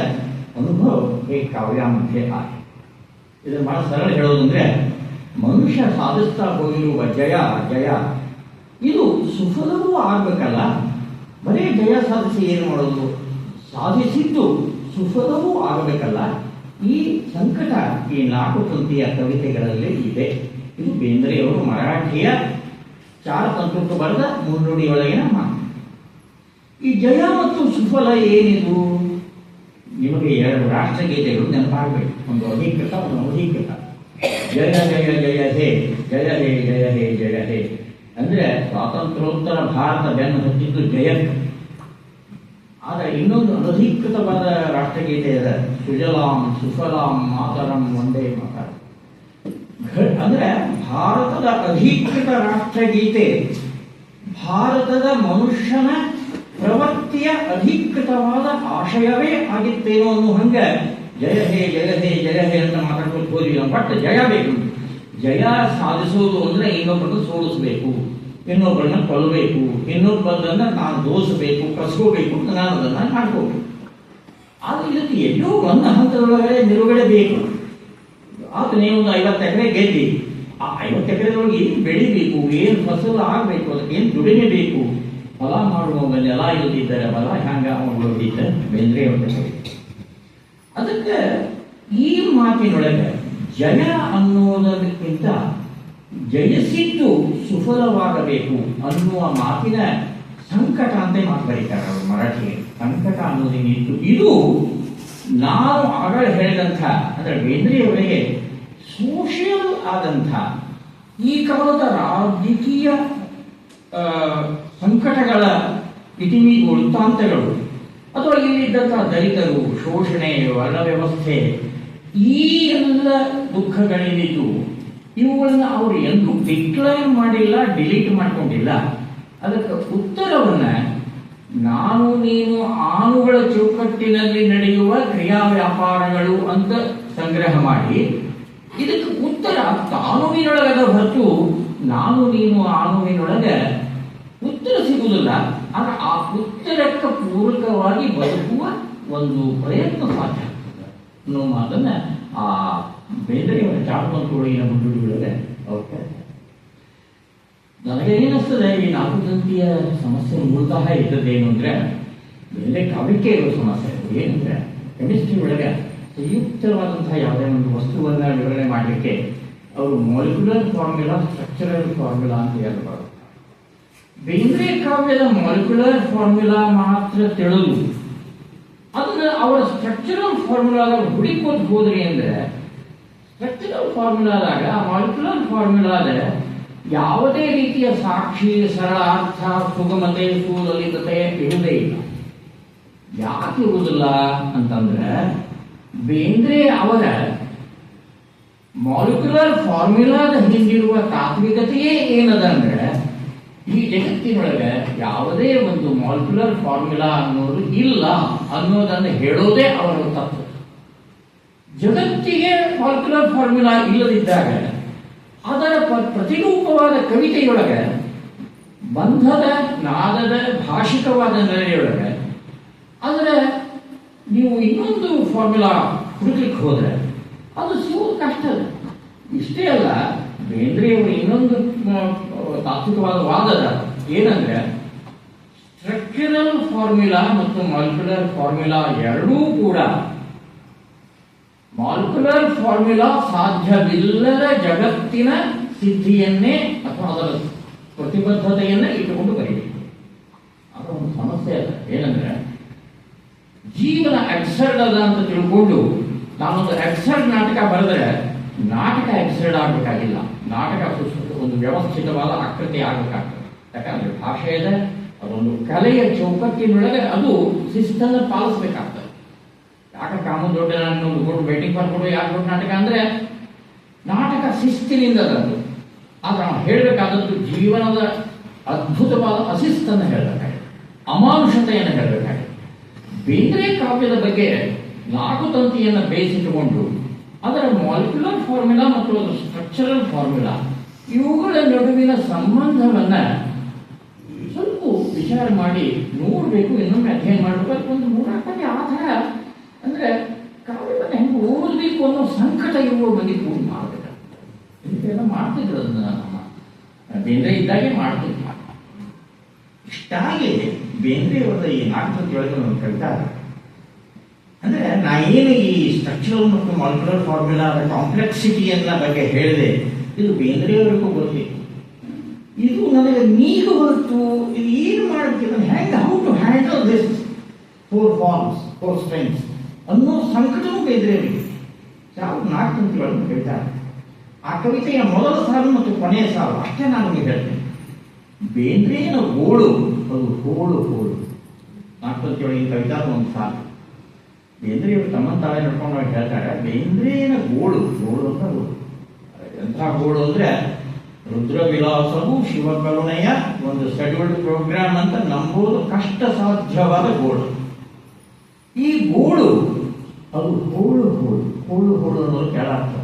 अनुभव हे काव्यामध्ये आहे ಇದನ್ನು ಬಹಳ ಸರಳ ಹೇಳೋದಂದ್ರೆ ಮನುಷ್ಯ ಸಾಧಿಸ್ತಾ ಹೋಗಿರುವ ಜಯ ಜಯ ಇದು ಸುಫಲವೂ ಆಗ್ಬೇಕಲ್ಲ ಬರೀ ಜಯ ಸಾಧಿಸಿ ಏನು ಮಾಡೋದು ಸಾಧಿಸಿದ್ದು ಸುಫಲವೂ ಆಗಬೇಕಲ್ಲ ಈ ಸಂಕಟ ಈ ನಾಲ್ಕು ತಂತಿಯ ಕವಿತೆಗಳಲ್ಲಿ ಇದೆ. ಇದು ಬೇಂದ್ರೆಯವರು ಮರಾಠಿಯ ಚಾರ ತಂತ್ರಕ್ಕೆ ಬರೆದ ಮುನ್ನುಡಿಯೊಳಗಿನ ಮಾತು. ಈ ಜಯ ಮತ್ತು ಸುಫಲ ಏನಿದು? ನಿಮಗೆ ಎರಡು ರಾಷ್ಟ್ರಗೀತೆಗಳು ನೆನಪಾಗಬೇಕು. ಒಂದು ಅಧಿಕೃತ ಒಂದು ಅಧಿಕೃತ ಜಯ ಜಯ ಜಯ, ಹೇ ಜಯ ಹೇ ಜಯ ಹೇ ಜಯ, ಹೇ. ಅಂದ್ರೆ ಸ್ವಾತಂತ್ರ್ಯೋತ್ತರ ಭಾರತ ಬೆನ್ನು ಹಚ್ಚಿದ್ದು ಜಯಕ್ಕೆ. ಆದರೆ ಇನ್ನೊಂದು ಅನಧಿಕೃತವಾದ ರಾಷ್ಟ್ರಗೀತೆ ಇದೆ. ಸುಜಲಾಂ, ಸುಫಲಾಂ, ಮಾತರಂ, ಒಂದೇ ಮತ ಅಂದ್ರೆ ಭಾರತದ ಅಧಿಕೃತ ರಾಷ್ಟ್ರಗೀತೆ, ಭಾರತದ ಮನುಷ್ಯನ ಪ್ರವೃತ್ತಿಯ ಅಧಿಕೃತವಾದ ಆಶಯವೇ ಆಗಿತ್ತೇನೋ ಅನ್ನೋ ಹಂಗ. ಜಯ ಹೇ ಜಯ ಹೇ ಜಯ ಹೇ ಅಂತ ಮಾತಾಡ್ಕೊಂಡು ಹೋದಿಲ್ಲ ಬಟ್ ಜಯ ಬೇಕು. ಜಯ ಸಾಧಿಸುವುದು ಅಂದ್ರೆ ಇನ್ನೊಬ್ಬರನ್ನು ಸೋಲಿಸಬೇಕು. ಇನ್ನೊಬ್ಬರನ್ನ ಕೊಲ್ಲಬೇಕು ಇನ್ನೊಬ್ಬರನ್ನ ನಾನು ದೋಸಬೇಕು, ಕಸ್ಕೋಬೇಕು ಅಂತ ನಾನು ಅದನ್ನ ಮಾಡ್ಕೋಬೇಕು. ಆದ್ರೆ ಇದಕ್ಕೆ ಎಲ್ಲೋ ಒಂದು ಹಂತದೊಳಗಡೆ ನಿಲುಗಡೆ ಬೇಕು. ಆತ ಒಂದು ಐವತ್ತು ಎಕರೆ ಗೆದ್ದಿ. ಆ ಐವತ್ತು ಎಕರೆದೊಳಗೆ ಏನು ಬೆಳಿಬೇಕು, ಏನು ಫಸಲು ಆಗಬೇಕು, ಅದಕ್ಕೆ ಏನು ದುಡಿಮೆ ಬೇಕು? ಹೊಲ ಮಾಡುವ ನೆಲ ಇಲ್ಲದಿದ್ದಾರೆ ಹೊಲ ಹ್ಯಾಂಗ ಹೋಗಿದ್ದ ಬೇಂದ್ರೆ ಅದಕ್ಕೆ ಈ ಮಾತಿನೊಳಗೆ ಜಯ ಅನ್ನೋದಕ್ಕಿಂತ ಜಯಿಸಿದ್ದು ಸುಫಲವಾಗಬೇಕು ಅನ್ನುವ ಮಾತಿನ ಸಂಕಟ ಅಂತ ಮಾತು ಬರೀತಾರೆ ಅವರು ಮರಾಠಿಗೆ ಸಂಕಟ ಅನ್ನೋದೇನಿತ್ತು ಇದು ನಾವು ಆಗಲೇ ಹೇಳಿದಂಥ, ಅಂದರೆ ಬೇಂದ್ರೆಯವರಿಗೆ ಸೋಷಿಯಲ್ ಆದಂಥ ಈ ಕಾಲದ ರಾಜಕೀಯ ಸಂಕಟಗಳ ಇತಿಮಿ ವೃತ್ತಾಂತಗಳು ಅಥವಾ ಇಲ್ಲಿದ್ದಂಥ ದಲಿತರು, ಶೋಷಣೆ ವರ್ಣ ವ್ಯವಸ್ಥೆ ಈ ಎಲ್ಲ ದುಃಖಗಳೇನಿದ್ದು ಇವುಗಳನ್ನ ಅವರು ಎಂದೂ ಡಿಕ್ಲೈನ್ ಮಾಡಿಲ್ಲ ಡಿಲೀಟ್ ಮಾಡ್ಕೊಂಡಿಲ್ಲ. ಅದಕ್ಕೆ ಉತ್ತರವನ್ನ ನಾನು, ನೀನು, ಆನುಗಳ ಚೌಕಟ್ಟಿನಲ್ಲಿ ನಡೆಯುವ ಕ್ರಿಯಾ ವ್ಯಾಪಾರಗಳು ಅಂತ ಸಂಗ್ರಹ ಮಾಡಿ. ಇದಕ್ಕೆ ಉತ್ತರ ತಾನುವಿನೊಳಗದ ಹೊರತು ನಾನು, ನೀನು, ಆನುವಿನೊಳಗೆ ಉತ್ತರ ಸಿಗುವುದಿಲ್ಲ. ಆದ್ರೆ ಆ ಉತ್ತರಕ್ಕೆ ಪೂರಕವಾಗಿ ಬದುಕುವ ಒಂದು ಪ್ರಯತ್ನ ಸಾಧ್ಯ ಅನ್ನೋ ಮಾತನ್ನ ಆ ಬೇಂದ್ರೆಯವರ ಚಾಪಂತುಳಿನ ಮುಂದುಡಿಯೊಳಗೆ ಓಕೆ. ನನಗೆ ಏನಿಸ್ತದೆ ಈ ನಾಲ್ಕು ಸಮಸ್ಯೆ ಮೂಲತಃ ಏನು ಅಂದ್ರೆ ಬೇರೆ ಕಾವ್ಯಕ್ಕೆ ಇರೋ ಸಮಸ್ಯೆ ಏನಂದ್ರೆ ಕೆಮಿಸ್ಟ್ರಿ ಒಳಗೆ ಸಂಯುಕ್ತವಾದಂತಹ ಯಾವುದೇ ಒಂದು ವಸ್ತುವನ್ನ ವಿವರಣೆ ಮಾಡಲಿಕ್ಕೆ ಅವರು ಮಾಲಿಕ್ಯುಲರ್ ಫಾರ್ಮುಲಾ ಸ್ಟ್ರಕ್ಚರಲ್ ಫಾರ್ಮುಲಾ ಅಂತ ಹೇಳ್ಬಾರ್ದು ಬೇಂದ್ರೆ ಕಾವ್ಯದ ಮಾಲಿಕ್ಯುಲರ್ ಫಾರ್ಮುಲಾ ಮಾತ್ರ ತಿಳಿದು ಅದನ್ನ ಅವರ ಸ್ಟ್ರಕ್ಚರಲ್ ಫಾರ್ಮುಲಾದ ಹುಡುಕೋದು ಹೋದ್ರಿ ಅಂದ್ರೆ ಸ್ಟ್ರಕ್ಚರಲ್ ಫಾರ್ಮುಲಾದಾಗ ಮಾಲಿಕ್ಯುಲರ್ ಫಾರ್ಮುಲಾದ ಯಾವುದೇ ರೀತಿಯ ಸಾಕ್ಷಿ ಸರಳ ಅರ್ಥ ಸುಗಮತೆ ಸುಲಲಿತತೆ ಇರುವುದೇ ಇಲ್ಲ. ಯಾಕೆ ಇರುವುದಿಲ್ಲ ಅಂತಂದ್ರೆ, ಬೇಂದ್ರೆ ಅವರ ಮಾಲಿಕ್ಯುಲರ್ ಫಾರ್ಮುಲಾದ ಹಿಂದಿರುವ ತಾತ್ವಿಕತೆಯೇ ಏನದ ಅಂದ್ರೆ, ಈ ಜಗತ್ತಿನೊಳಗೆ ಯಾವುದೇ ಒಂದು ಮಾಲಿಕ್ಯುಲರ್ ಫಾರ್ಮುಲಾ ಅನ್ನೋದು ಇಲ್ಲ ಅನ್ನೋದನ್ನು ಹೇಳೋದೇ ಅವರ ತತ್ವ ಜಗತ್ತಿಗೆ ಮಾಲಿಕ್ಯುಲರ್ ಫಾರ್ಮುಲಾ ಇಲ್ಲದಿದ್ದಾಗ, ಅದರ ಪ್ರತಿರೂಪವಾದ ಕವಿತೆಯೊಳಗೆ, ಬಂಧದ, ನಾದದ ಭಾಷಿಕವಾದ ನೆಲೆಯೊಳಗೆ ಆದರೆ ನೀವು ಇನ್ನೊಂದು ಫಾರ್ಮುಲಾ ಹುಡುಕ್ಲಿಕ್ಕೆ ಹೋದರೆ, ಅದು ಸಿಗುವುದು ಕಷ್ಟ. ಇಷ್ಟೇ ಅಲ್ಲ, ಬೇಂದ್ರೆಯವರು ಇನ್ನೊಂದು ತಾತ್ವಿಕವಾದ ವಾದದ ಏನಂದ್ರೆ ಸ್ಟ್ರಕ್ಚರಲ್ ಫಾರ್ಮುಲಾ ಮತ್ತು ಮಾಲ್ಕ್ಯುಲರ್ ಫಾರ್ಮುಲಾ ಎರಡೂ ಕೂಡ ಮಾಲಿಕ್ಯುಲರ್ ಫಾರ್ಮುಲಾ ಸಾಧ್ಯವಿಲ್ಲದ ಜಗತ್ತಿನ ಸಿದ್ಧಿಯನ್ನೇ ಅಥವಾ ಅದರ ಪ್ರತಿಬದ್ಧತೆಯನ್ನೇ ಇಟ್ಟುಕೊಂಡು ಬರೀಬೇಕು. ಒಂದು ಸಮಸ್ಯೆ ಅಲ್ಲ. ಏನಂದ್ರೆ, ಜೀವನ ಎಕ್ಸರ್ಡ್ ಅದ ಅಂತ ತಿಳ್ಕೊಂಡು ನಾನೊಂದು ಎಕ್ಸರ್ಡ್ ನಾಟಕ ಬರೆದ್ರೆ ನಾಟಕ ಎಕ್ಸರ್ಡ್ ಆಗಬೇಕಾಗಿಲ್ಲ. ನಾಟಕ ಒಂದು ವ್ಯವಸ್ಥಿತವಾದ ಆಕೃತಿ ಆಗಬೇಕಾಗ್ತದೆ. ಯಾಕಂದ್ರೆ ಭಾಷೆ ಇದೆ, ಅದೊಂದು ಕಲೆಯ ಚೌಕಟ್ಟಿನೊಳಗೆ ಅದು ಶಿಸ್ತನ್ನು ಪಾಲಿಸ್ಬೇಕಾಗ್ತದೆ. ಯಾಕೆ ಕಾಮನ್ ದೊಡ್ಡ ಒಂದು ದೊಡ್ಡ ವೇಟಿಂಗ್ ಫಾರ್ ಕೊಡು ಯಾಕೆ ದೊಡ್ಡ ನಾಟಕ ಅಂದ್ರೆ ನಾಟಕ ಶಿಸ್ತಿನಿಂದ ಅದು ಆದ್ರೆ ನಾವು ಹೇಳಬೇಕಾದದ್ದು ಜೀವನದ ಅದ್ಭುತವಾದ ಅಶಿಸ್ತನ್ನು ಹೇಳಬೇಕಾಗಿದೆ. ಅಮಾನುಷತೆಯನ್ನು ಹೇಳಬೇಕಾಗಿದೆ. ಬೇಂದ್ರೆ ಕಾವ್ಯದ ಬಗ್ಗೆ ನಾಲ್ಕು ತಂತಿಯನ್ನು ಬೇಯಿಸಿಟ್ಟುಕೊಂಡು ಅದರ ಮಾಲಿಕ್ಯುಲರ್ ಫಾರ್ಮುಲಾ ಮತ್ತು ಅದರ ಸ್ಟ್ರಕ್ಚರಲ್ ಫಾರ್ಮುಲಾ ಇವುಗಳ ನಡುವಿನ ಸಂಬಂಧವನ್ನ ಸ್ವಲ್ಪ ವಿಚಾರ ಮಾಡಿ ನೋಡಬೇಕು, ಇನ್ನೊಮ್ಮೆ ಅಧ್ಯಯನ ಮಾಡಬೇಕು. ಒಂದು ಆಧಾರ ಆ ಥರ ಅಂದ್ರೆ ಕಾವ್ಯವನ್ನು ಹೆಂಗೆ ಓದಬೇಕು ಅನ್ನೋ ಸಂಕಟ ಇರುವ ಬಗ್ಗೆ ಪೂರ್ಣ ಮಾಡಬೇಕು ಮಾಡ್ತಿದ್ರು ಅದನ್ನ ನಮ್ಮ ಬೇಂದ್ರೆ ಇದ್ದಾಗೆ ಮಾಡ್ತಿದ್ರು. ಇಷ್ಟಾಗಿ ಬೇಂದ್ರೆಯವರ ಈ ನಾಟಕದೊಳಗೆ ಒಂದು ಕವಿತಾ ಅಂದ್ರೆ ನಾ ಏನು ಈ ಸ್ಟ್ರಕ್ಚರಲ್ ಮತ್ತು ಮಾಲಿಕ್ಯುಲರ್ ಫಾರ್ಮುಲಾ ಕಾಂಪ್ಲೆಕ್ಸಿಟಿಯನ್ನ ಬಗ್ಗೆ ಹೇಳಿದೆ, ಇದು ಬೇಂದ್ರೆಯವರಿಗೂ ಗೊತ್ತಿತ್ತು ಇದು ನನಗೆ ನೀರು ಹೊರತು ಇದು ಏನು ಮಾಡಬೇಕು ನಾನು ಹೆಂಗೆ how to handle this four forms four strengths ಅನ್ನೋ ಸಂಕಟವೂ ಬೇಂದ್ರೆಯವರಿಗೆ ಯಾವ ನಾಲ್ಕು ಪಂಕ್ತಿಗಳನ್ನು ಹೇಳ್ತಾರೆ. ಆ ಕವಿತೆಯ ಮೊದಲ ಸಾಲು ಮತ್ತು ಕೊನೆಯ ಸಾಲು ಅಷ್ಟೇ ನಾನು ನಿಮಗೆ ಹೇಳ್ತೇನೆ. ಬೇಂದ್ರೇನ ಗೋಳು ಅದು ಹೋಳು ಹೋಳು ನಾಲ್ಕು ತಂತಿಯೊಳಗೆ ಕವಿತಾ ಒಂದು ಸಾಲು. ಬೇಂದ್ರೆಯವರು ತಮ್ಮನ್ನು ತಾವೇ ನಡ್ಕೊಂಡು ಅವ್ರು ಹೇಳ್ತಾರೆ, ಬೇಂದ್ರೇನ ಗೋಳು ಗೋಳು ಅಂತ ಗೋಳು ಎಂಥ ಗೋಳು ಅಂದ್ರೆ ರುದ್ರ ವಿಲಾಸವು ಶಿವಕರುಣೆಯ ಒಂದು ಶೆಡ್ಯೂಲ್ಡ್ ಪ್ರೋಗ್ರಾಮ್ ಅಂತ ನಂಬೋದು ಕಷ್ಟ ಸಾಧ್ಯವಾದ ಗೋಳು ಈ ಗೋಳು, ಅದು ಹೋಳು ಹೋಳು ಹೋಳು ಹೋಳು ಅನ್ನೋದು ಕೆಳಾಗ್ತದೆ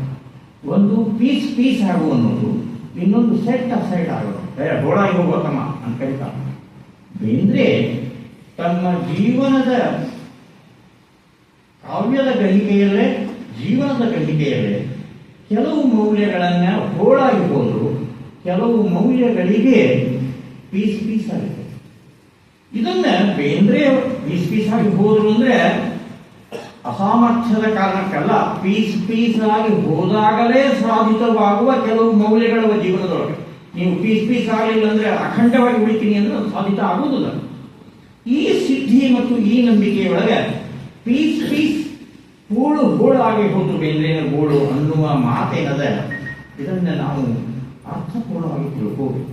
ಒಂದು ಪೀಸ್ ಪೀಸ್ ಆಗು ಅನ್ನೋದು, ಇನ್ನೊಂದು ಸೆಟ್ ಅಸೈಡ್ ಆಗೋದು. ಏ ಹೋಳಾಗಿ ಹೋಗೋತಮ್ಮ ಅಂತ ಕರೀತಾರೆ ಬೇಂದ್ರೆ ತನ್ನ ಜೀವನದ ಕಾವ್ಯದ ಗ್ರಹಿಕೆಯಲ್ಲೇ, ಜೀವನದ ಗ್ರಹಿಕೆಯಲ್ಲೇ ಕೆಲವು ಮೌಲ್ಯಗಳನ್ನ ಹೋಳಾಗಿ ಹೋದ್ರು, ಕೆಲವು ಮೌಲ್ಯಗಳಿಗೆ ಪೀಸ್ ಪೀಸ್ ಆಗಿದೆ ಇದನ್ನ ಬೇಂದ್ರೆ ಪೀಸ್ ಪೀಸ್ ಆಗಿ ಹೋದ್ರು ಅಂದ್ರೆ ಅಸಾಮರ್ಥ್ಯದ ಕಾರಣಕ್ಕಲ್ಲ, ಪೀಸ್ ಪೀಸ್ ಆಗಿ ಹೋದಾಗಲೇ ಸಾಧಿತವಾಗುವ ಕೆಲವು ಮೌಲ್ಯಗಳ ಜೀವನದೊಳಗೆ. ನೀವು ಪೀಸ್ ಪೀಸ್ ಆಗಲಿಲ್ಲ ಅಂದ್ರೆ ಅಖಂಡವಾಗಿ ಉಳಿತೀನಿ ಅಂದ್ರೆ ಅದು ಸಾಧಿತ ಆಗುವುದಿಲ್ಲ. ಈ ಸಿದ್ಧಿ ಮತ್ತು ಈ ನಂಬಿಕೆಯೊಳಗೆ ಪೀಸ್ ಪೀಸ್ ಹೂಳು ಆಗಿ ಹೋದ್ರು ಬೇಂದ್ರೇನ ಗೋಳು ಅನ್ನುವ ಮಾತೇನದ ಇದನ್ನ ನಾವು ಅರ್ಥಪೂರ್ಣವಾಗಿ ತಿಳ್ಕೋಬೇಕು.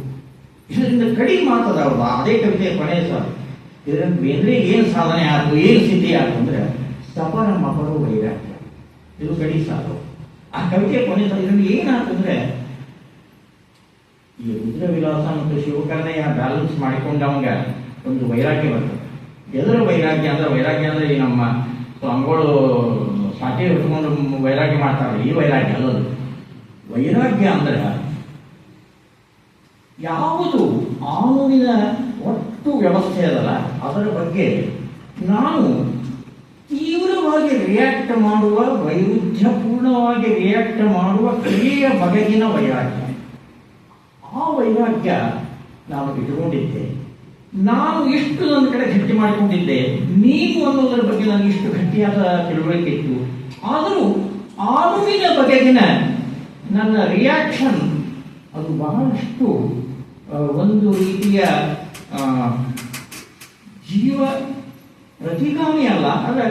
ಇದರಿಂದ ಕಡಿಮೆ ಮಾತದವಲ್ಲ ಅದೇ ಕವಿತೆ ಕೊನೆಯ ಸಾಲು ಇದರಿಂದ ಬೇಂದ್ರೆ ಏನು ಸಾಧನೆ ಆಯಿತು ಏನು ಸಿದ್ಧಿ ಆಯಿತು ಅಂದ್ರೆ ಸಪರ ಮಪರು ವೈರಾಗ್ಯ. ಇದು ಗಡಿ ಸಾಲು ಆ ಕವಿತೆ ಕೊನೆಯ ಸಾಲು ಇದರಿಂದ ಏನಾಯ್ತು ಅಂದ್ರೆ, ಈ ರುದ್ರ ವಿಲಾಸ ಮತ್ತು ಶಿವಕರ್ಣೆಯ ಬ್ಯಾಲೆನ್ಸ್ ಮಾಡಿಕೊಂಡವಂಗ ಒಂದು ವೈರಾಗ್ಯ ಬರ್ತದೆ. ಎದರ ವೈರಾಗ್ಯ ಅಂದ್ರೆ ವೈರಾಗ್ಯ ಅಂದ್ರೆ ಈ ನಮ್ಮ ಸ್ವಾಮಿಗಳು ಸಾಟಿ ಹಿಡ್ಕೊಂಡು ವೈರಾಗ್ಯ ಮಾಡ್ತಾರೆ. ಈ ವೈರಾಗ್ಯ ಅಲ್ಲದು. ವೈರಾಗ್ಯ ಅಂದ್ರೆ ಯಾವುದು ಆನುವಿನ ಒಟ್ಟು ವ್ಯವಸ್ಥೆ ಅದಲ್ಲ. ಅದರ ಬಗ್ಗೆ ನಾನು ತೀವ್ರವಾಗಿ ರಿಯಾಕ್ಟ್ ಮಾಡುವ, ವೈರುಧ್ಯಪೂರ್ಣವಾಗಿ ರಿಯಾಕ್ಟ್ ಮಾಡುವ ಕ್ರಿಯೆಯ ಬಗೆಗಿನ ವೈರಾಗ್ಯ. ಆ ವೈರಾಗ್ಯ ನಾನು ಇಟ್ಟುಕೊಂಡಿದ್ದೆ. ನಾನು ಎಷ್ಟು ನನ್ನ ಕಡೆ ಗಟ್ಟಿ ಮಾಡಿಕೊಂಡಿದ್ದೆ. ನೀವು ಅನ್ನೋದರ ಬಗ್ಗೆ ನನಗೆ ಇಷ್ಟು ಗಟ್ಟಿಯಾದ ತಿಳುವಳಿಕೆ ಇತ್ತು. ಆದರೂ ಆನುವಿನ ಬಗೆಗಿನ ನನ್ನ ರಿಯಾಕ್ಷನ್ ಅದು ಬಹಳಷ್ಟು ಒಂದು ರೀತಿಯ ಜೀವ ಪ್ರತಿಗಾಮಿ ಅಲ್ಲ, ಆದರೆ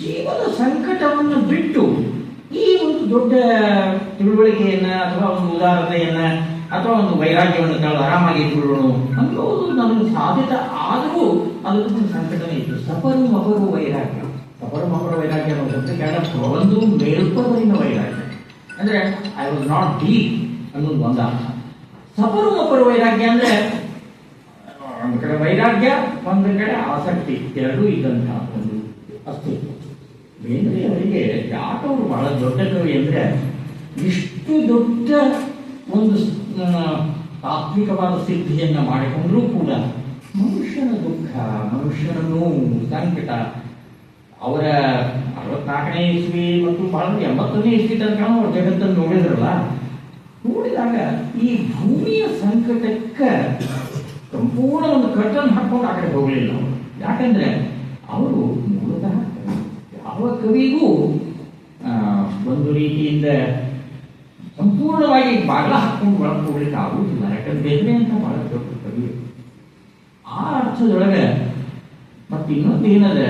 ಜೀವದ ಸಂಕಟವನ್ನು ಬಿಟ್ಟು ಈ ಒಂದು ದೊಡ್ಡ ತಿಳುವಳಿಕೆಯನ್ನ ಅಥವಾ ಒಂದು ಉದಾಹರಣೆಯನ್ನ ಅಥವಾ ಒಂದು ವೈರಾಗ್ಯವನ್ನು ತಾಳು ಆರಾಮಾಗಿ ಇಟ್ಕೊಳ್ಳೋಣ ಅನ್ನೋದು ನಮಗೆ ಸಾಧ್ಯತ ಆದರೂ ಅದಕ್ಕೆ ಸಂಕಟನೇ ಇತ್ತು. ಸಪರು ಮಪರು ವೈರಾಗ್ಯ. ಸಪರು ಮಪರು ವೈರಾಗ್ಯ ಅನ್ನೋದಕ್ಕೆ ಕೇಳ ಒಂದು ಮೇಲ್ಪದರಿನ ವೈರಾಗ್ಯ. ಅಂದ್ರೆ ಐ ವಾಸ್ ನಾಟ್ ಡೀಪ್ ಅನ್ನೋದು ಒಂದು ಅರ್ಥ ಸಪರು ಮಪರು ವೈರಾಗ್ಯ ಅಂದ್ರೆ? ಒಂದು ಕಡೆ ವೈರಾಗ್ಯ, ಒಂದು ಕಡೆ ಆಸಕ್ತಿ, ಎರಡೂ ಇದ್ದಂತಹ ಒಂದು ಅಸ್ತಿತ್ವ ಬೇಂದ್ರೆ ಅವರಿಗೆ ಯಾಕವರು ಬಹಳ ದೊಡ್ಡ ಕವಿ ಅಂದ್ರೆ ಇಷ್ಟು ದೊಡ್ಡ ಒಂದು ತಾತ್ವಿಕವಾದ ಸಿದ್ಧಿಯನ್ನ ಮಾಡಿಕೊಂಡ್ರೂ ಕೂಡ ಮನುಷ್ಯನ ದುಃಖ, ಮನುಷ್ಯನ ನೋವು, ಸಂಕಟ, ಅವರ ಅರವತ್ನಾಲ್ಕನೇ ಇಸ್ವಿ ಮತ್ತು ಬಹಳ ಎಂಬತ್ತನೇ ಇಸ್ವಿ ತನಕ ಅವ್ರ ಜಗತ್ತನ್ನು ನೋಡಿದ್ರಲ್ಲ ನೋಡಿದಾಗ ಈ ಭೂಮಿಯ ಸಂಕಟಕ್ಕೆ ಸಂಪೂರ್ಣ ಒಂದು ಕಟ್ಟನ್ನು ಹಾಕೊಂಡು ಆ ಹೋಗಲಿಲ್ಲ ಅವರು ಯಾಕಂದ್ರೆ ಅವರು ಮೂಲತಃ. ಯಾವ ಕವಿಗೂ ಒಂದು ರೀತಿಯಿಂದ ಸಂಪೂರ್ಣವಾಗಿ ಬಾಗಿಲ ಹಾಕೊಂಡು ಒಳಗೆ ಹೋಗ್ಲಿಕ್ಕೆ ಆಗುವುದಿಲ್ಲ ಯಾಕಂದ್ರೆ ಬೇರೆ ಅಂತ ಬಹಳ ದೊಡ್ಡ ಕವಿ ಆ ಅರ್ಥದೊಳಗೆ ಮತ್ತೆ ಇನ್ನೊಂದು ಏನದ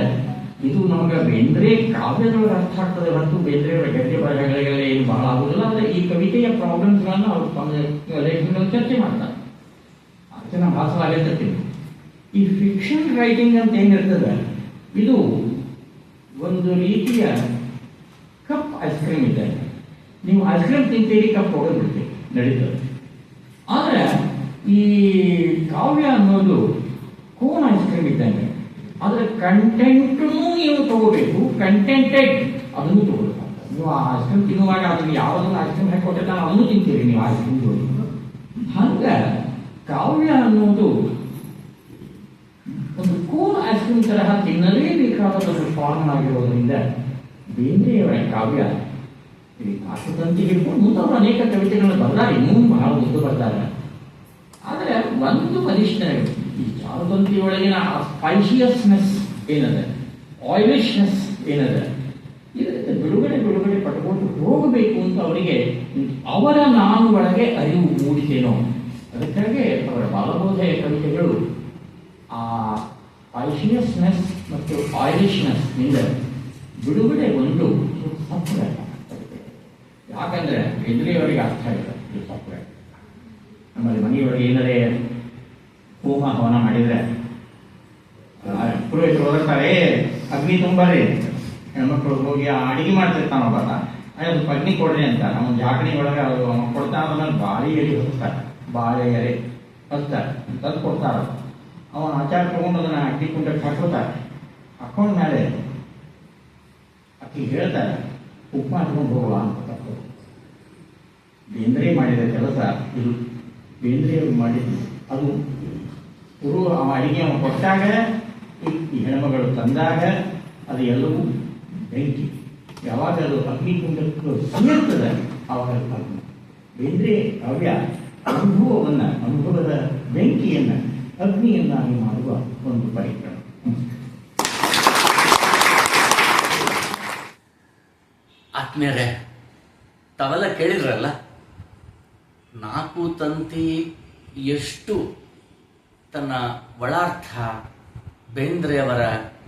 ಇದು ನಮಗೆ ಬೇಂದ್ರೆ ಕಾವ್ಯದೊಳಗೆ ಅರ್ಥ ಆಗ್ತದೆ. ಹೊರತು ಬೇಂದ್ರೆಯವರ ಗದ್ಯ ಬರಹಗಳಿಗೆಲ್ಲ ಏನು ಬಹಳ ಆಗುದಿಲ್ಲ. ಅಂದ್ರೆ ಈ ಕವಿತೆಯ ಪ್ರಾಬ್ಲಮ್ಸ್ಗಳನ್ನು ಅವರು ತಮ್ಮ ಲೇಖನಗಳಲ್ಲಿ ಚರ್ಚೆ ಮಾಡ್ತಾರೆ. ಅದಕ್ಕೆ ನಾವು ಭಾಸವಾಗತ್ತೀನಿ ಈ ಫಿಕ್ಷನ್ ರೈಟಿಂಗ್ ಅಂತ ಏನಿರ್ತದೆ? ಇದು ಒಂದು ರೀತಿಯ ಕಪ್ ಐಸ್ ಕ್ರೀಮ್ ಇದೆ. ನೀವು ಐಸ್ ಕ್ರೀಮ್ ತಿಂತೀರಿ, ಕಪ್ ಹೊಡೆದು ಬಿಡ್ತೀರಿ ನಡೀತದೆ. ಆದರೆ ಈ ಕಾವ್ಯ ಅನ್ನೋದು ಕೋನ್ ಐಸ್ ಕ್ರೀಮ್ ಇದ್ದಂಗೆ. ಅದರ ಕಂಟೆಂಟ್ ನೀವು ತಗೋಬೇಕು ಕಂಟೆಂಟೆಡ್ ಅದನ್ನು ತಗೋಬೇಕು. ನೀವು ಆ ಐಸ್ ಕ್ರೀಮ್ ತಿನ್ನುವಾಗ ಅದನ್ನು ಯಾವುದನ್ನು ಐಸ್ ಕ್ರೀಮ್ ಹಾಕೊಟ್ಟಿರ್ತಾನೆ ಅದನ್ನು ತಿಂತೀರಿ ನೀವು ಐಸ್ ಕ್ರೀಮ್ ಜೋಡಿ ಹಂಗ ಕಾವ್ಯ ಅನ್ನೋದು ಒಂದು ಐಸ್ ಕ್ರೀಮ್ ತರಹ ತಿನ್ನಲೇಬೇಕಾದ ಒಂದು ಫಾರ್ಮ್ ಆಗಿರೋದ್ರಿಂದ ಬೇಂದ್ರೆಯವರ ಕಾವ್ಯ ಈ ಕಾಕುತಂತಿ ಹಿಡ್ಕೊಂಡು ಮುಂದವರು ಅನೇಕ ಕವಿತೆಗಳನ್ನು ಬರ್ತಾರೆ ಇನ್ನೂ ಬಹಳ ಮುಂದೆ ಬರ್ತಾರೆ. ಆದರೆ ಒಂದು ವರಿಷ್ಠ ಈ ಒಳಗಿನ ಆ ಸ್ಪೈಶಿಯಸ್ನೆಸ್ ಏನದ? ಆಯಿಲಿಶ್ನೆಸ್ ಏನದ? ಇದರಿಂದ ಬಿಡುಗಡೆ ಬಿಡುಗಡೆ ಪಟ್ಕೊಂಡು ಹೋಗಬೇಕು ಅಂತ ಅವರಿಗೆ ಅವರ ನಾನು ಒಳಗೆ ಅರಿವು ಮೂಡಿಸೇನೋ. ಅದಕ್ಕಾಗಿ ಅವರ ಬಾಲಬೋಧೆಯ ಕವಿತೆಗಳು ಆ ಸ್ಪೈಶಿಯಸ್ನೆಸ್ ಮತ್ತು ಆಯಿಲಿಷ್ನೆಸ್ನಿಂದ ಬಿಡುಗಡೆ ಒಂದು ಸಪ್ರೇಟ್ ಯಾಕಂದ್ರೆ ಎದುರಿಯವರಿಗೆ ಅರ್ಥ ಇಲ್ಲ, ಇದು ನಮ್ಮಲ್ಲಿ ಮನೆಯೊಳಗೆ ಏನಾರೇ ಹೋಮ ಹವನ ಮಾಡಿದ್ರೆ ಪುರೋಹಿತರು ಓದಿರ್ತಾರೆ ಅಗ್ನಿ ತುಂಬಾರಿ ಹೆಣ್ಮಕ್ಳು ಹೋಗಿ ಅಡಿಗೆ ಮಾಡ್ತಿರ್ತಾನ ಒಬ್ಬ ಅದು ಅಗ್ನಿ ಕೊಡ್ರಿ ಅಂತ. ನಮ್ಮ ಜಾಕಣಿ ಒಳಗೆ ಅವರು ಅವ ಕೊಡ್ತಾ ಅದನ್ನ ಬಾಳೆ ಎಲೆ ಹೊತ್ತಾರೆ. ಬಾಳೆ ಎಲೆ ಹೊತ್ತಾರೆ. ತಂದು ಕೊಡ್ತಾರ ಅವನ ಆಚಾರ ತಗೊಂಡು ಅದನ್ನ ಅಗ್ನಿ ಕುಂಡಕ್ಕೆ ಹಾಕೋತಾರೆ ಹಾಕೊಂಡ ಮೇಲೆ ಅಕ್ಕಿ ಹೇಳ್ತಾರೆ ಉಪ್ಪು ಹಾಕೊಂಡು ಹೋಗುವ ಅಂತ ಬೇಂದ್ರೆ ಮಾಡಿದ ಕೆಲಸ ಇದು. ಬೇಂದ್ರೆಯವರು ಮಾಡಿದ್ದು ಅದು ಪುರು ಅವ ಅಡಿಗೆ ಅವನು ಕೊಟ್ಟಾಗ, ಈ- ಹೆಣ್ಮಗಳು ತಂದಾಗ ಅದು ಎಲ್ಲವೂ ಬೆಂಕಿ. ಯಾವಾಗ ಅದು ಅಗ್ನಿ ಸೇರ್ತದೆ ಆವಾಗ ಅಗ್ನಿ. ಬೇಂದ್ರೆ ಕಾವ್ಯ ಅನುಭವವನ್ನ, ಅನುಭವದ ಬೆಂಕಿಯನ್ನ ಅಗ್ನಿಯನ್ನಾಗಿ ಮಾಡುವ ಒಂದು ಪರಿಕ್ರಮ. ಆತ್ಮೀಯರೇ, ತಾವೆಲ್ಲ ಕೇಳಿದ್ರಲ್ಲ, ನಾಲ್ಕು ತಂತಿ ಎಷ್ಟು ತನ್ನ ಒಳಾರ್ಥ ಬೇಂದ್ರೆಯವರ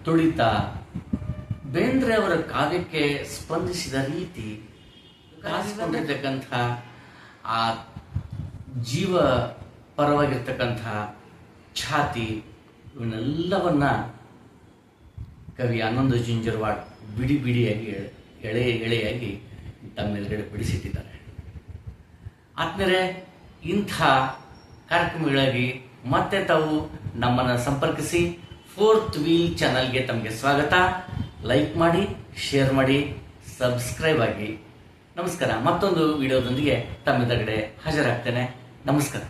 ತುಳಿತ ಬೇಂದ್ರೆಯವರ ಕಾವ್ಯಕ್ಕೆ ಸ್ಪಂದಿಸಿದ ರೀತಿ ಕಾಸಿಕೊಂಡಿರ್ತಕ್ಕಂಥ ಆ ಜೀವ ಪರವಾಗಿರ್ತಕ್ಕಂಥ ಛಾತಿ ಇವನ್ನೆಲ್ಲವನ್ನ ಕವಿ ಆನಂದ ಜಿಂಜರ್ವಾಡ್ ಬಿಡಿ ಬಿಡಿಯಾಗಿ ಎಳೆ- ಎಳೆ, ಎಳೆಯಾಗಿ ತಮ್ಮೆದುರುಗಡೆ ಬಿಡಿಸಿಟ್ಟಿದ್ದಾರೆ. ಆದ್ಮೇಲೆ ಇಂಥ ಕಾರ್ಯಕ್ರಮಗಳಾಗಿ ಮತ್ತೆ ತಾವು ನಮ್ಮನ್ನು ಸಂಪರ್ಕಿಸಿ ಫೋರ್ತ್ ವೀಲ್ ಚಾನಲ್ಗೆ ತಮಗೆ ಸ್ವಾಗತ. ಲೈಕ್ ಮಾಡಿ ಶೇರ್ ಮಾಡಿ ಸಬ್ಸ್ಕ್ರೈಬ್ ಆಗಿ. ನಮಸ್ಕಾರ. ಮತ್ತೊಂದು ವಿಡಿಯೋದೊಂದಿಗೆ ತಮ್ಮೆದುರುಗಡೆ ಹಾಜರಾಗ್ತೇನೆ. ನಮಸ್ಕಾರ.